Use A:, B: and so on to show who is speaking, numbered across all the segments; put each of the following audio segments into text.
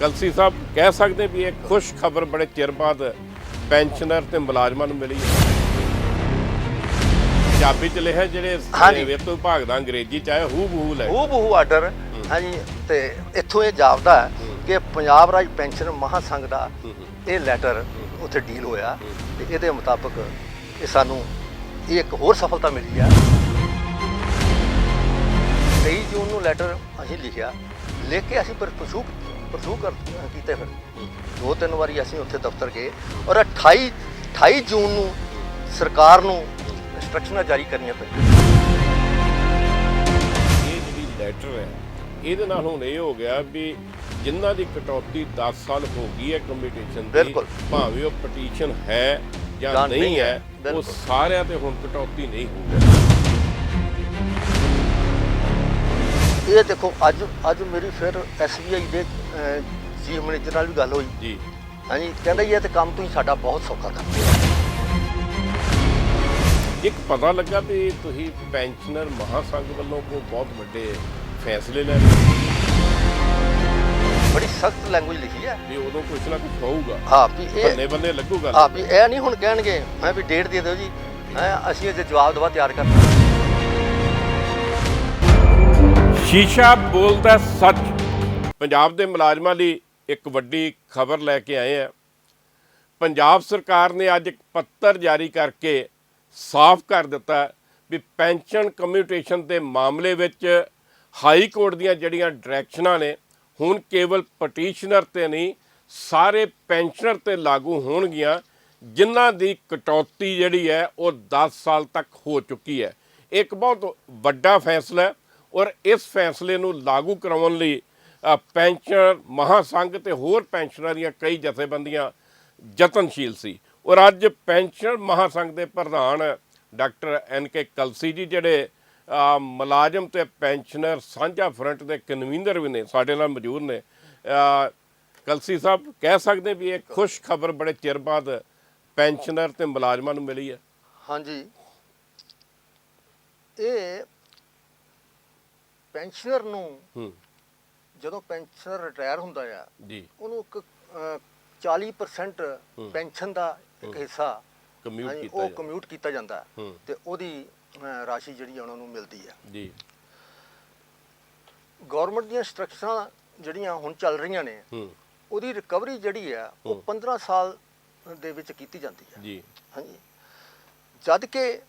A: ਕਲਸੀ ਸਾਹਿਬ ਕਹਿ ਸਕਦੇ ਵੀ ਇਹ ਖੁਸ਼ ਖਬਰ ਬੜੇ ਚਿਰ ਬਾਅਦ ਪੈਨਸ਼ਨਰ ਤੇ ਮੁਲਾਜ਼ਮਾਂ ਨੂੰ ਮਿਲੀ ਹੈ। ਪੰਜਾਬੀ ਚ ਲਿਖਿਆ ਜਿਹੜੇ
B: ਹਾਂਜੀ।
A: ਵਿਭਾਗ ਦਾ ਅੰਗਰੇਜ਼ੀ ਚ ਆਇਆ ਹੂ ਬਹੂ ਲੈ।
B: ਉਹ ਬਹੂ ਆਰਡਰ ਹਾਂਜੀ ਤੇ ਇੱਥੋਂ ਇਹ ਜਾਪਦਾ ਹੈ ਕਿ ਪੰਜਾਬ ਰਾਜ ਪੈਨਸ਼ਨ ਮਹਾਸੰਘ ਦਾ ਇਹ ਲੈਟਰ ਉੱਥੇ ਡੀਲ ਹੋਇਆ ਤੇ ਇਹਦੇ ਮੁਤਾਬਕ ਇਹ ਸਾਨੂੰ ਇਹ ਇੱਕ ਹੋਰ ਸਫਲਤਾ ਮਿਲੀ ਆ। 23 ਜੂਨ ਨੂੰ ਲੈਟਰ ਅਸੀਂ ਲਿਖਿਆ ਲਿਖ ਕੇ ਅਸੀਂ ਪਰ ਪਰਸੂ ਕਰ ਕੀਤੇ ਫਿਰ ਦੋ ਤਿੰਨ ਵਾਰੀ ਅਸੀਂ ਉੱਥੇ ਦਫ਼ਤਰ ਗਏ ਔਰ 28 28 ਜੂਨ ਨੂੰ ਸਰਕਾਰ ਨੂੰ ਇੰਸਟਰਕਸ਼ਨਾਂ ਜਾਰੀ ਕਰਨੀਆਂ ਪਈਆਂ
A: ਇਹ ਜਿਹੜੀ ਲੈਟਰ ਹੈ ਇਹਦੇ ਨਾਲ ਹੁਣ ਇਹ ਹੋ ਗਿਆ ਵੀ ਜਿਨ੍ਹਾਂ ਦੀ ਕਟੌਤੀ 10 ਸਾਲ ਹੋ ਗਈ ਹੈ ਕੰਪੀਟੀਸ਼ਨ ਦੀ
B: ਬਿਲਕੁਲ।
A: ਭਾਵੇਂ ਉਹ ਪਟੀਸ਼ਨ ਹੈ ਜਾਂ
B: ਜਾਂ
A: ਨਹੀਂ
B: ਨਹੀਂ
A: ਹੈ
B: ਹੈ,
A: ਉਹ
B: ਬਿਲਕੁਲ।
A: ਸਾਰਿਆਂ ਤੇ ਹੁਣ ਕਟੌਤੀ ਨਹੀਂ ਹੋਊਗੀ
B: ਇਹ ਦੇਖੋ ਅੱਜ ਅੱਜ ਮੇਰੀ ਫਿਰ ਐਸਬੀਆਈ ਦੇ ਚੀਫ ਮੈਨੇਜਰ ਨਾਲ ਵੀ ਗੱਲ ਹੋਈ।
A: ਜੀ।
B: ਹਾਂਜੀ ਕਹਿੰਦਾ ਜੀ ਇਹ ਤੇ ਕੰਮ ਤੁਸੀਂ ਸਾਡਾ ਬਹੁਤ ਸੌਖਾ ਕਰਦੇ ਹੋ।
A: ਇੱਕ ਪਤਾ ਲੱਗਾ ਵੀ ਤੁਸੀਂ ਪੈਨਸ਼ਨਰ ਮਹਾਸੰਘ ਵੱਲੋਂ ਕੋਈ ਬਹੁਤ ਵੱਡੇ ਫੈਸਲੇ ਲੈ ਰਹੇ
B: ਬੜੀ ਸਖਤ ਲੈਂਗੁਏਜ ਲਿਖੀ ਹੈ।
A: ਵੀ ਉਦੋਂ ਕੁਛ ਨਾ ਕੁਛ ਹੋਊਗਾ।
B: ਹਾਂ ਵੀ
A: ਬੰਨੇ
B: ਇਹ
A: ਬੰਨੇ ਲੱਗੂਗਾ।
B: ਹਾਂ ਵੀ ਇਹ ਨਹੀਂ ਹੁਣ ਕਹਿਣਗੇ ਮੈਂ ਵੀ ਡੇਟ ਦੇ ਦਿਓ ਜੀ। ਹੈਂ ਅਸੀਂ ਇਹਦੇ ਜਵਾਬ ਦਵਾ ਤਿਆਰ ਕਰਨਾ
A: ਸ਼ੀਸ਼ਾ ਬੋਲਦਾ ਸੱਚ। ਪੰਜਾਬ ਦੇ ਮੁਲਾਜ਼ਮਾਂ ਲਈ ਇੱਕ ਵੱਡੀ ਖਬਰ ਲੈ ਕੇ ਆਏ ਆ। ਪੰਜਾਬ ਸਰਕਾਰ ਨੇ ਅੱਜ ਇੱਕ ਪੱਤਰ ਜਾਰੀ ਕਰਕੇ ਸਾਫ਼ ਕਰ ਦਿੱਤਾ ਵੀ ਪੈਨਸ਼ਨ ਕਮਿਊਟੇਸ਼ਨ ਦੇ ਮਾਮਲੇ ਵਿੱਚ ਹਾਈ ਕੋਰਟ ਦੀਆਂ ਜਿਹੜੀਆਂ ਡਾਇਰੈਕਸ਼ਨਾਂ ਨੇ, ਹੁਣ ਕੇਵਲ ਪਟੀਸ਼ਨਰ ਤੇ ਨਹੀਂ, ਸਾਰੇ ਪੈਨਸ਼ਨਰ ਤੇ ਲਾਗੂ ਹੋਣਗੀਆਂ, ਜਿਨ੍ਹਾਂ ਦੀ ਕਟੌਤੀ ਜਿਹੜੀ ਹੈ ਉਹ 10 ਸਾਲ ਤੱਕ ਹੋ ਚੁੱਕੀ ਹੈ। ਇੱਕ ਬਹੁਤ ਵੱਡਾ ਫੈਸਲਾ ਹੈ ਔਰ ਇਸ ਫੈਸਲੇ ਨੂੰ ਲਾਗੂ ਕਰਾਉਣ ਲਈ ਪੈਨਸ਼ਨ ਮਹਾਸੰਘ ਤੇ ਹੋਰ ਪੈਨਸ਼ਨਰਾਂ ਦੀਆਂ ਕਈ ਜਥੇਬੰਦੀਆਂ ਯਤਨਸ਼ੀਲ ਸੀ। ਔਰ ਅੱਜ ਪੈਨਸ਼ਨ ਮਹਾਸੰਘ ਦੇ ਪ੍ਰਧਾਨ ਡਾਕਟਰ ਐਨ ਕੇ ਕਲਸੀ ਜੀ ਜਿਹੜੇ ਮੁਲਾਜ਼ਮ ਤੇ ਪੈਨਸ਼ਨਰ ਸਾਂਝਾ ਫਰੰਟ ਦੇ ਕਨਵੀਨਰ ਵੀ ਨੇ ਸਾਡੇ ਨਾਲ ਮੌਜੂਦ ਨੇ। ਕਲਸੀ ਸਾਹਿਬ ਕਹਿ ਸਕਦੇ ਵੀ ਇਹ ਖੁਸ਼ ਖਬਰ ਬੜੇ ਚਿਰ ਬਾਅਦ ਪੈਨਸ਼ਨਰ ਤੇ ਮੁਲਾਜ਼ਮਾਂ ਨੂੰ ਮਿਲੀ ਹੈ?
B: ਹਾਂਜੀ। ਇਹ ਪੈਨਸ਼ਨਰ ਨੂੰ
A: ਹੂੰ।
B: ਜਦੋਂ ਪੈਨਸ਼ਨਰ ਰਿਟਾਇਰ ਹੁੰਦਾ ਆ
A: ਜੀ।
B: ਉਹਨੂੰ ਇੱਕ ਅਹ, 40% ਪੈਨਸ਼ਨ ਦਾ ਇੱਕ ਹਿੱਸਾ
A: ਕਮਿਊਟ
B: ਹਾਂਜੀ,
A: ਕੀਤਾ
B: ਉਹ
A: ਜਾਂਦਾ।
B: ਕਮਿਊਟ ਕੀਤਾ ਜਾਂਦਾ।
A: ਹੂੰ।
B: ਤੇ ਉਹਦੀ ਅਹ, ਰਾਸ਼ੀ ਜਿਹੜੀ ਆ ਉਹਨਾਂ ਨੂੰ ਮਿਲਦੀ ਆ।
A: ਜੀ।
B: ਗਵਰਨਮੈਂਟ ਦੀਆਂ ਸਟਰਕਚਰਾਂ ਜਿਹੜੀਆਂ ਹੁਣ ਚੱਲ ਰਹੀਆਂ ਨੇ
A: ਹੂੰ।
B: ਉਹਦੀ ਰਿਕਵਰੀ ਜਿਹੜੀ ਆ ਉਹ
A: ਹੂੰ।
B: 15 ਸਾਲ ਦੇ ਵਿੱਚ ਕੀਤੀ ਜਾਂਦੀ ਹੈ
A: ਜੀ।
B: ਹਾਂਜੀ। ਜਦ ਕਿ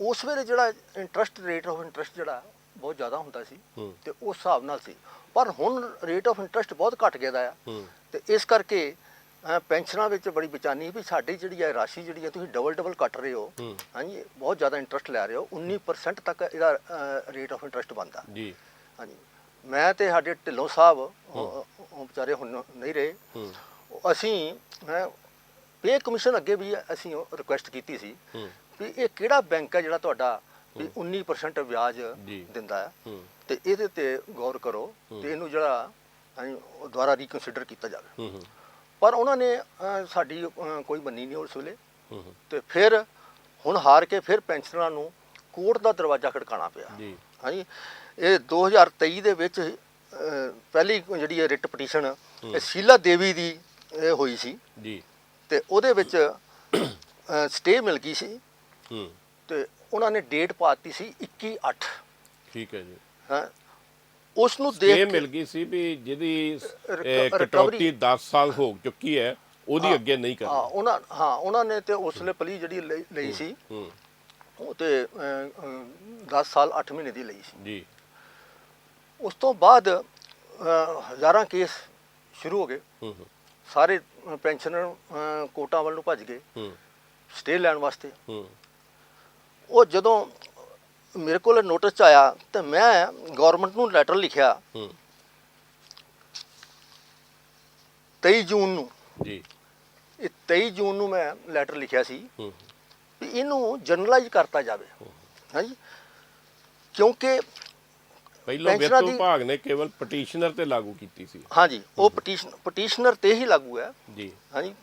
B: ਉਸ ਵੇਲੇ ਜਿਹੜਾ ਇੰਟਰਸਟ ਰੇਟ ਆਫ ਇੰਟਰਸਟ ਜਿਹੜਾ ਬਹੁਤ ਜ਼ਿਆਦਾ ਹੁੰਦਾ ਸੀ ਤੇ ਉਸ ਹਿਸਾਬ ਨਾਲ ਸੀ। ਪਰ ਹੁਣ ਰੇਟ ਆਫ ਇੰਟਰਸਟ ਬਹੁਤ ਘਟ ਗਿਆ ਦਾ ਆ। ਤੇ ਇਸ ਕਰਕੇ ਪੈਨਸ਼ਨਾਂ ਵਿੱਚ ਬੜੀ ਬੇਚਾਨੀ ਵੀ ਸਾਡੀ ਜਿਹੜੀ ਹੈ ਰਾਸ਼ੀ ਜਿਹੜੀ ਹੈ ਤੁਸੀਂ ਡਬਲ ਡਬਲ ਕੱਟ ਰਹੇ ਹੋ। ਹਾਂਜੀ ਬਹੁਤ ਜ਼ਿਆਦਾ ਇੰਟਰਸਟ ਲੈ ਰਹੇ ਹੋ। 19% ਤੱਕ ਇਹਦਾ ਰੇਟ ਆਫ ਇੰਟਰਸਟ ਬਣਦਾ।
A: ਜੀ।
B: ਹਾਂਜੀ। ਮੈਂ ਤੇ ਸਾਡੇ ਢਿੱਲੋਂ ਸਾਹਿਬ ਉਹ ਵਿਚਾਰੇ ਹੁਣ ਨਹੀਂ ਰਹੇ। ਅਸੀਂ ਮੈਂ ਪੇ ਕਮਿਸ਼ਨ ਅੱਗੇ ਵੀ ਅਸੀਂ ਰਿਕੁਐਸਟ ਕੀਤੀ ਸੀ। ਵੀ ਇਹ ਕਿਹੜਾ ਬੈਂਕ ਹੈ ਜਿਹੜਾ ਤੁਹਾਡਾ ਵੀ 19% ਵਿਆਜ
A: ਜੀ।
B: ਦਿੰਦਾ ਹੈ?
A: ਹੂੰ।
B: ਤੇ ਇਹਦੇ ਤੇ ਗੌਰ ਕਰੋ ਤੇ ਇਹਨੂੰ ਜਿਹੜਾ ਅਸੀਂ ਦੁਬਾਰਾ ਰੀਕਨਸੀਡਰ ਕੀਤਾ ਜਾਵੇ।
A: ਹੂੰ ਹੂੰ,
B: ਪਰ ਉਹਨਾਂ ਨੇ ਅਹ, ਸਾਡੀ ਅਹ, ਕੋਈ ਬੰਨੀ ਨਹੀਂ ਉਸ ਵੇਲੇ।
A: ਹੂੰ ਹੂੰ,
B: ਤੇ ਫਿਰ ਹੁਣ ਹਾਰ ਕੇ ਫਿਰ ਪੈਨਸ਼ਨਰਾਂ ਨੂੰ ਕੋਰਟ ਦਾ ਦਰਵਾਜ਼ਾ ਖੜਕਾਉਣਾ ਪਿਆ।
A: ਜੀ।
B: ਹਾਂਜੀ। ਇਹ 2023 ਦੇ ਵਿੱਚ ਅਹ, ਪਹਿਲੀ ਜਿਹੜੀ ਇਹ ਰਿਟ ਪਟੀਸ਼ਨ ਇਹ ਸ਼ੀਲਾ ਦੇਵੀ ਦੀ ਇਹ ਹੋਈ ਸੀ।
A: ਜੀ।
B: ਤੇ ਉਹਦੇ ਵਿੱਚ ਸਟੇ ਮਿਲ ਗਈ ਸੀ।
A: ਹੂੰ।
B: ਤੇ ਉਹਨਾਂ ਨੇ ਡੇਟ ਪਾਤੀ ਸੀ 21 8
A: ਠੀਕ ਹੈ ਜੀ।
B: ਹਾਂ? ਉਸ ਨੂੰ ਦੇਖ
A: ਮਿਲ
B: ਕੇ
A: ਗਈ ਸੀ ਵੀ ਜਿਹਦੀ ਕਟੌਤੀ
B: ਰਿਕਵਰੀ-
A: 10 ਸਾਲ ਹੋ ਚੁੱਕੀ ਹੈ ਉਹਦੀ
B: ਹਾਂ,
A: ਅੱਗੇ ਨਹੀਂ
B: ਹਾਂ
A: ਕਰਨੀ
B: ਉਹਨਾਂ ਹਾਂ ਉਹਨਾਂ ਨੇ ਤੇ ਉਸਲੇ ਪਲੀ ਜਿਹੜੀ ਲਈ- ਸੀ
A: ਹੂੰ।
B: ਉਹ ਤੇ 10 ਸਾਲ 8 ਮਹੀਨੇ ਦੀ ਲਈ ਸੀ।
A: ਜੀ।
B: ਉਸ ਤੋਂ ਬਾਅਦ ਹਜ਼ਾਰਾਂ ਕੇਸ ਸ਼ੁਰੂ ਹੋ ਗਏ।
A: ਹੂੰ ਹੂੰ,
B: ਸਾਰੇ ਪੈਨਸ਼ਨਰ ਕੋਟਾਂ ਵੱਲ ਨੂੰ ਭੱਜ ਗਏ।
A: ਹੂੰ।
B: ਸਟੇ ਲੈਣ ਵਾਸਤੇ।
A: ਹੂੰ।
B: ਉਹ ਜਦੋਂ ਮੇਰੇ ਕੋਲ ਨੋਟਿਸ ਚ ਆਇਆ ਤੇ ਮੈਂ ਗਵਰਨਮੈਂਟ ਨੂੰ ਲੈਟਰ ਲਿਖਿਆ।
A: ਹੂੰ।
B: 23 ਜੂਨ ਨੂੰ।
A: ਜੀ।
B: ਇਹ 23 ਜੂਨ ਨੂੰ ਮੈਂ ਲੈਟਰ ਲਿਖਿਆ ਸੀ
A: ਹੂੰ।
B: ਵੀ ਇਹਨੂੰ ਜਨਰਲਾਈਜ਼ ਕਰਤਾ ਜਾਵੇ। ਹਾਂਜੀ। ਕਿਉਂਕਿ
A: ਪਹਿਲਾਂ ਵਿੱਤ ਵਿਭਾਗ ਨੇ ਕੇਵਲ ਪਟੀਸ਼ਨਰ ਤੇ ਲਾਗੂ ਕੀਤੀ ਸੀ।
B: ਹਾਂਜੀ। ਉਹ ਪਟੀਸ਼ਨ ਪਟੀਸ਼ਨਰ ਤੇ ਹੀ ਲਾਗੂ ਹੈ।
A: ਜੀ।
B: ਹਾਂਜੀ।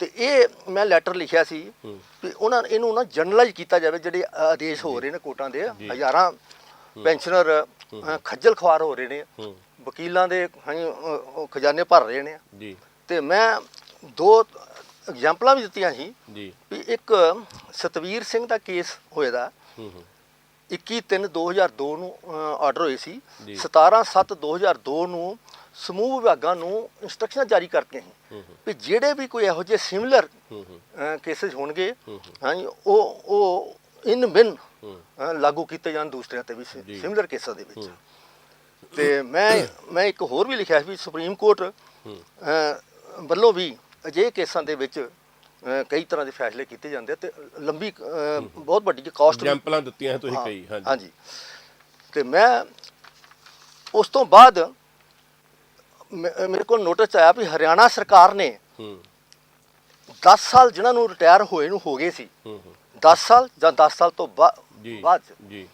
B: ਤੇ ਇਹ ਮੈਂ ਲੈਟਰ ਲਿਖਿਆ ਸੀ ਵੀ ਉਹਨਾਂ ਇਹਨੂੰ ਨਾ ਜਨਰਲਾਈਜ਼ ਕੀਤਾ ਜਾਵੇ ਜਿਹੜੇ ਆਦੇਸ਼ ਹੋ ਰਹੇ ਨੇ ਕੋਟਾਂ ਦੇ। ਹਜ਼ਾਰਾਂ ਪੈਨਸ਼ਨਰ ਖੱਜਲ ਖਵਾਰ ਹੋ ਰਹੇ ਨੇ ਵਕੀਲਾਂ ਦੇ ਖਜ਼ਾਨੇ ਭਰ ਰਹੇ ਨੇ।
A: ਜੀ।
B: ਤੇ ਮੈਂ ਦੋ ਐਗਜ਼ਾਮਪਲਾਂ ਵੀ ਦਿੱਤੀਆਂ ਸੀ
A: ਜੀ।
B: ਵੀ ਇੱਕ ਸਤਵੀਰ ਸਿੰਘ ਦਾ ਕੇਸ ਹੋਇਆ ਦਾ।
A: ਹੂੰ ਹੂੰ।
B: 21/3/2002 ਨੂੰ ਆਰਡਰ ਹੋਏ ਸੀ।
A: ਜੀ।
B: 17/7/2002 ਨੂੰ ਸਮੂਹ ਵਿਭਾਗਾਂ ਨੂੰ ਇੰਸਟਰਕਸ਼ਨਾਂ ਜਾਰੀ ਕਰਤੀਆਂ ਸੀ। ਵੀ ਜਿਹੜੇ ਵੀ ਕੋਈ ਇਹੋ ਜਿਹੇ ਸਿਮਿਲਰ ਕੇਸਿਸ ਹੋਣਗੇ ਹਾਂਜੀ ਉਹ ਉਹ ਇਨ ਬਿਨ ਲਾਗੂ ਕੀਤੇ ਜਾਣ ਦੂਸਰਿਆਂ ਤੇ ਵੀ
A: ਜੀ।
B: ਸਿਮਿਲਰ ਕੇਸਾਂ ਦੇ ਵਿੱਚ। ਤੇ ਮੈਂ ਮੈਂ ਇੱਕ ਹੋਰ ਵੀ ਲਿਖਿਆ ਸੀ ਵੀ ਸੁਪਰੀਮ ਕੋਰਟ ਵੱਲੋਂ ਵੀ ਅਜਿਹੇ ਕੇਸਾਂ ਦੇ ਵਿੱਚ ਕਈ ਤਰ੍ਹਾਂ ਦੇ ਫੈਸਲੇ ਕੀਤੇ ਜਾਂਦੇ ਤੇ ਲੰਬੀ ਬਹੁਤ ਵੱਡੀ ਕਾਸਟ
A: ਐਗਜ਼ਾਮਪਲਾਂ ਦਿੱਤੀਆਂ ਤੁਸੀਂ ਕਈ ਹਾਂਜੀ।
B: ਹਾਂਜੀ। ਤੇ ਮੈਂ ਉਸ ਤੋਂ ਬਾਅਦ ਮੇ- ਮੇਰੇ ਕੋਲ ਨੋਟਿਸ ਆਇਆ ਵੀ ਹਰਿਆਣਾ ਸਰਕਾਰ ਨੇ
A: ਹੂੰ।
B: 10 ਸਾਲ ਜਿਨ੍ਹਾਂ ਨੂੰ ਰਿਟਾਇਰ ਹੋਏ ਨੂੰ ਹੋ ਗਏ ਸੀ
A: ਹੂੰ ਹੂੰ।
B: 10 ਸਾਲ ਜਾਂ 10 ਸਾਲ ਤੋਂ ਬਾ-
A: ਜੀ
B: ਬਾਅਦ 'ਚ,
A: ਜੀ।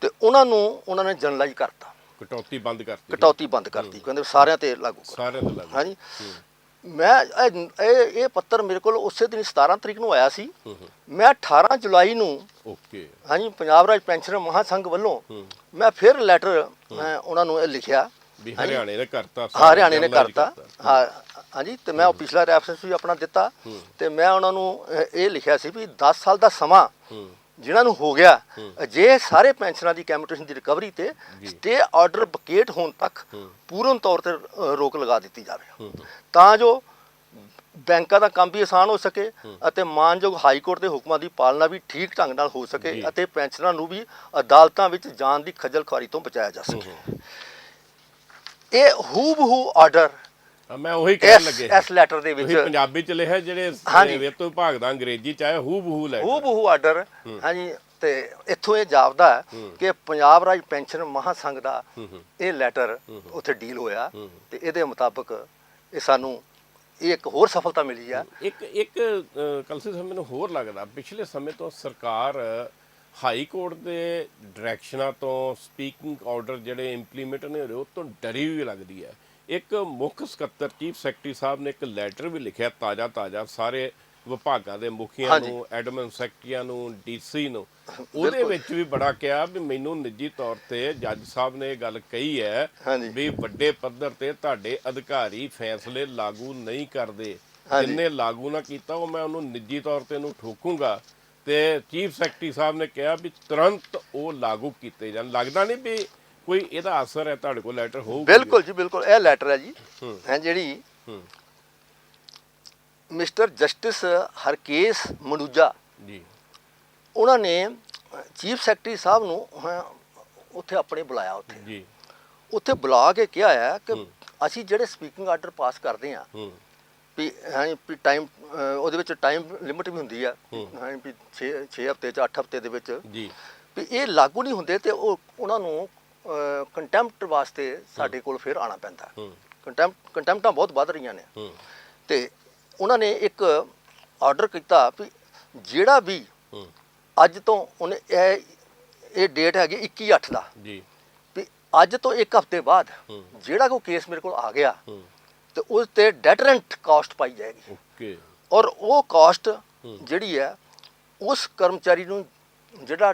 B: ਤੇ ਉਹਨਾਂ ਨੂੰ ਉਹਨਾਂ ਨੇ ਜਨਰਲਾਈਜ਼ ਕਰਤਾ।
A: ਕਟੌਤੀ ਬੰਦ ਕਰਤੀ।
B: ਕਟੌਤੀ ਬੰਦ ਕਰਤੀ ਕਹਿੰਦੇ ਸਾਰਿਆਂ ਤੇ ਲਾਗੂ ਕਰ
A: ਸਾਰਿਆਂ ਦੇ ਲੱਗ।
B: ਹਾਂਜੀ। ਮੈਂ ਇਹ ਇਹ- ਇਹ ਪੱਤਰ ਮੇਰੇ ਕੋਲ ਉਸੇ ਦਿਨ 17 ਤਰੀਕ ਨੂੰ ਆਇਆ ਸੀ।
A: ਹੂੰ ਹੂੰ।
B: ਮੈਂ 18 ਜੁਲਾਈ ਨੂੰ
A: ਓਕੇ।
B: ਹਾਂਜੀ ਪੰਜਾਬ ਰਾਜ ਪੈਨਸ਼ਨਰ ਮਹਾਸੰਘ ਵੱਲੋਂ
A: ਹੂੰ।
B: ਮੈਂ ਫਿਰ ਲੈਟਰ ਮੈਂ ਉਹਨਾਂ ਨੂੰ ਇਹ ਲਿਖਿਆ।
A: ਵੀ ਹਰਿਆਣੇ ਨੇ ਕਰਤਾ
B: ਹਾਂ ਹਰਿਆਣੇ ਨੇ ਕਰਤਾ ਹਾਂ ਹਾਂਜੀ ਤੇ ਮੈਂ ਉਹ ਪਿਛਲਾ ਰੈਫਰੈਂਸ ਵੀ ਆਪਣਾ ਦਿੱਤਾ। ਤੇ ਮੈਂ ਉਹਨਾਂ ਨੂੰ ਇਹ ਲਿਖਿਆ ਸੀ ਵੀ 10 ਸਾਲ ਦਾ ਸਮਾਂ ਜਿਨ੍ਹਾਂ ਨੂੰ ਹੋ ਗਿਆ। ਜੇ ਸਾਰੇ ਪੈਨਸ਼ਨਾਂ ਦੀ ਕੈਮਿਟੇਸ਼ਨ ਦੀ ਰਿਕਵਰੀ ਤੇ। ਸਟੇ ਆਰਡਰ ਵਕੇਟ ਹੋਣ ਤੱਕ। ਪੂਰਨ ਤੌਰ ਤੇ ਰੋਕ ਲਗਾ ਦਿੱਤੀ ਜਾਵੇ ਤਾਂ ਜੋ ਬੈਂਕਾਂ ਦਾ ਕੰਮ ਵੀ ਆਸਾਨ ਹੋ ਸਕੇ ਅਤੇ ਮਾਨਯੋਗ ਹਾਈ ਕੋਰਟ ਦੇ ਹੁਕਮਾਂ ਦੀ ਪਾਲਣਾ ਵੀ ਠੀਕ ਢੰਗ ਨਾਲ ਹੋ ਸਕੇ। ਅਤੇ ਪੈਨਸ਼ਨਰਾਂ ਨੂੰ ਵੀ ਅਦਾਲਤਾਂ ਵਿੱਚ ਜਾਣ ਦੀ ਖੱਜਲ ਖੁਆਰੀ ਤੋਂ ਬਚਾਇਆ ਜਾ ਸਕੇ ਇਹ ਹੂ ਬਹੂ ਆਰਡਰ
A: ਮੈਂ ਉਹੀ ਕਹਿਣ ਲੱਗੇ।
B: ਇਸ ਲੈਟਰ ਦੇ ਵਿੱਚ।
A: ਪੰਜਾਬੀ ਚ ਲਿਖਿਆ ਜਿਹੜੇ। ਵਿੱਤ ਵਿਭਾਗ ਦਾ ਅੰਗਰੇਜ਼ੀ ਚ ਆਇਆ ਹੂ ਬਹੂ ਲੈ
B: ਹੂ। ਆਰਡਰ ਹਾਂਜੀ ਤੇ ਇੱਥੋਂ ਇਹ ਜਾਪਦਾ ਹੈ
A: ਹੂੰ।
B: ਕਿ ਪੰਜਾਬ ਰਾਜ ਪੈਨਸ਼ਨ ਮਹਾਸੰਘ ਦਾ
A: ਹੂੰ ਹੂੰ।
B: ਇਹ ਲੈਟਰ ਉੱਥੇ ਡੀਲ ਹੋਇਆ।
A: ਹੂੰ।
B: ਤੇ ਇਹਦੇ ਮੁਤਾਬਕ ਇਹ ਸਾਨੂੰ ਇਹ ਇੱਕ ਹੋਰ ਸਫਲਤਾ ਮਿਲੀ ਆ।
A: ਇੱਕ ਇੱਕ ਕਲਸੀ ਸਾਹਿਬ ਮੈਨੂੰ ਹੋਰ ਲੱਗਦਾ। ਪਿਛਲੇ ਸਮੇਂ ਤੋਂ ਸਰਕਾਰ ਹਾਈ ਕੋਰਟ ਦੇ ਡਾਇਰੈਕਸ਼ਨਾਂ ਤੋਂ ਸਪੀਕਿੰਗ ਆਰਡਰ ਜਿਹੜੇ ਇੰਪਲੀਮੈਂਟ ਨੇ ਹੋ ਰਹੇ ਉਹ ਤੋਂ ਡਰੀ ਵੀ ਲੱਗਦੀ ਹੈ ਇੱਕ ਮੁੱਖ ਸਕੱਤਰ ਚੀਫ ਸੈਕਟਰੀ ਸਾਹਿਬ ਨੇ ਇੱਕ ਲੈਟਰ ਵੀ ਲਿਖਿਆ ਤਾਜ਼ਾ ਤਾਜ਼ਾ ਸਾਰੇ ਵਿਭਾਗਾਂ ਦੇ ਮੁਖੀਆਂ। ਨੂੰ ਐਡਮਿਨ ਸੈਕਟਰੀਆਂ ਨੂੰ ਡੀਸੀ ਨੂੰ ਉਹਦੇ ਵਿੱਚ ਵੀ ਬੜਾ ਕਿਹਾ ਵੀ ਮੈਨੂੰ ਨਿੱਜੀ ਤੌਰ ਤੇ ਜੱਜ ਸਾਹਿਬ ਨੇ ਇਹ ਗੱਲ ਕਹੀ ਹੈ। ਵੀ ਵੱਡੇ ਪੱਧਰ ਤੇ ਤੁਹਾਡੇ ਅਧਿਕਾਰੀ ਫੈਸਲੇ ਲਾਗੂ ਨਹੀਂ ਕਰਦੇ। ਜਿੰਨੇ ਲਾਗੂ ਨਾ ਕੀਤਾ ਉਹ ਮੈਂ ਉਹਨੂੰ ਨਿੱਜੀ ਤੌਰ ਤੇ ਉਹਨੂੰ ਠੋਕੂੰਗਾ ਤੇ ਚੀਫ ਸੈਕਟਰੀ ਸਾਹਿਬ ਨੇ ਕਿਹਾ ਵੀ ਤੁਰੰਤ ਉਹ ਲਾਗੂ ਕੀਤੇ ਜਾਣ। ਲੱਗਦਾ ਨਹੀਂ ਵੀ ਕੋਈ ਇਹਦਾ ਅਸਰ ਹੈ ਤੁਹਾਡੇ ਕੋਲ ਲੈਟਰ ਹੋਊਗਾ।
B: ਬਿਲਕੁਲ ਜੀ ਬਿਲਕੁਲ। ਇਹ ਲੈਟਰ ਹੈ ਜੀ
A: ਹੂੰ।
B: ਜਿਹੜੀ ਮਿਸਟਰ ਜਸਟਿਸ ਹਰਕੇਸ ਮਨੂਜਾ
A: ਜੀ।
B: ਉਹਨਾਂ ਨੇ ਚੀਫ ਸੈਕਟਰੀ ਸਾਹਿਬ ਨੂੰ ਉੱਥੇ ਆਪਣੇ ਬੁਲਾਇਆ ਉੱਥੇ।
A: ਜੀ।
B: ਉੱਥੇ ਬੁਲਾ ਕੇ ਕਿਹਾ ਹੈ ਕਿ। ਅਸੀਂ ਜਿਹੜੇ ਸਪੀਕਿੰਗ ਆਰਡਰ ਪਾਸ ਕਰਦੇ ਹੂੰ। ਵੀ ਹਾਂ ਵੀ ਟਾਈਮ ਉਹਦੇ ਵਿੱਚ ਟਾਈਮ ਲਿਮਿਟ ਵੀ ਹੁੰਦੀ ਆ।
A: ਹੂੰ।
B: ਵੀ 6 6 ਹਫ਼ਤੇ ਚ 8 ਹਫ਼ਤੇ ਦੇ ਵਿੱਚ।
A: ਜੀ।
B: ਵੀ ਇਹ ਲਾਗੂ ਨਹੀਂ ਹੁੰਦੇ ਤੇ ਉਹ ਉਹਨਾਂ ਨੂੰ ਕੰਟੈਂਪਟ ਵਾਸਤੇ ਸਾਡੇ ਕੋਲ ਫਿਰ ਆਣਾ ਪੈਂਦਾ। ਕੰਟੈਂਪਟ ਕੰਟੈਂਪਟਾਂ ਬਹੁਤ ਵੱਧ ਰਹੀਆਂ ਨੇ। ਤੇ ਉਹਨਾਂ ਨੇ ਇੱਕ ਆਰਡਰ ਕੀਤਾ ਵੀ ਜਿਹੜਾ ਵੀ ਅੱਜ ਤੋਂ ਉਹਨੇ ਇਹ ਇਹ ਡੇਟ ਹੈਗੀ 21 8 ਦਾ।
A: ਜੀ।
B: ਵੀ ਅੱਜ ਤੋਂ ਇੱਕ ਹਫ਼ਤੇ ਬਾਅਦ। ਜਿਹੜਾ ਕੋਈ ਕੇਸ ਮੇਰੇ ਕੋਲ ਆ ਗਿਆ ਤੇ ਉਸ ਤੇ ਡੈਟਰੈਂਟ ਕਾਸਟ ਪਾਈ ਜਾਏਗੀ।
A: ਓਕੇ
B: ਔਰ ਉਹ ਕਾਸਟ। ਜਿਹੜੀ ਹੈ ਉਸ ਕਰਮਚਾਰੀ ਨੂੰ ਜਿਹੜਾ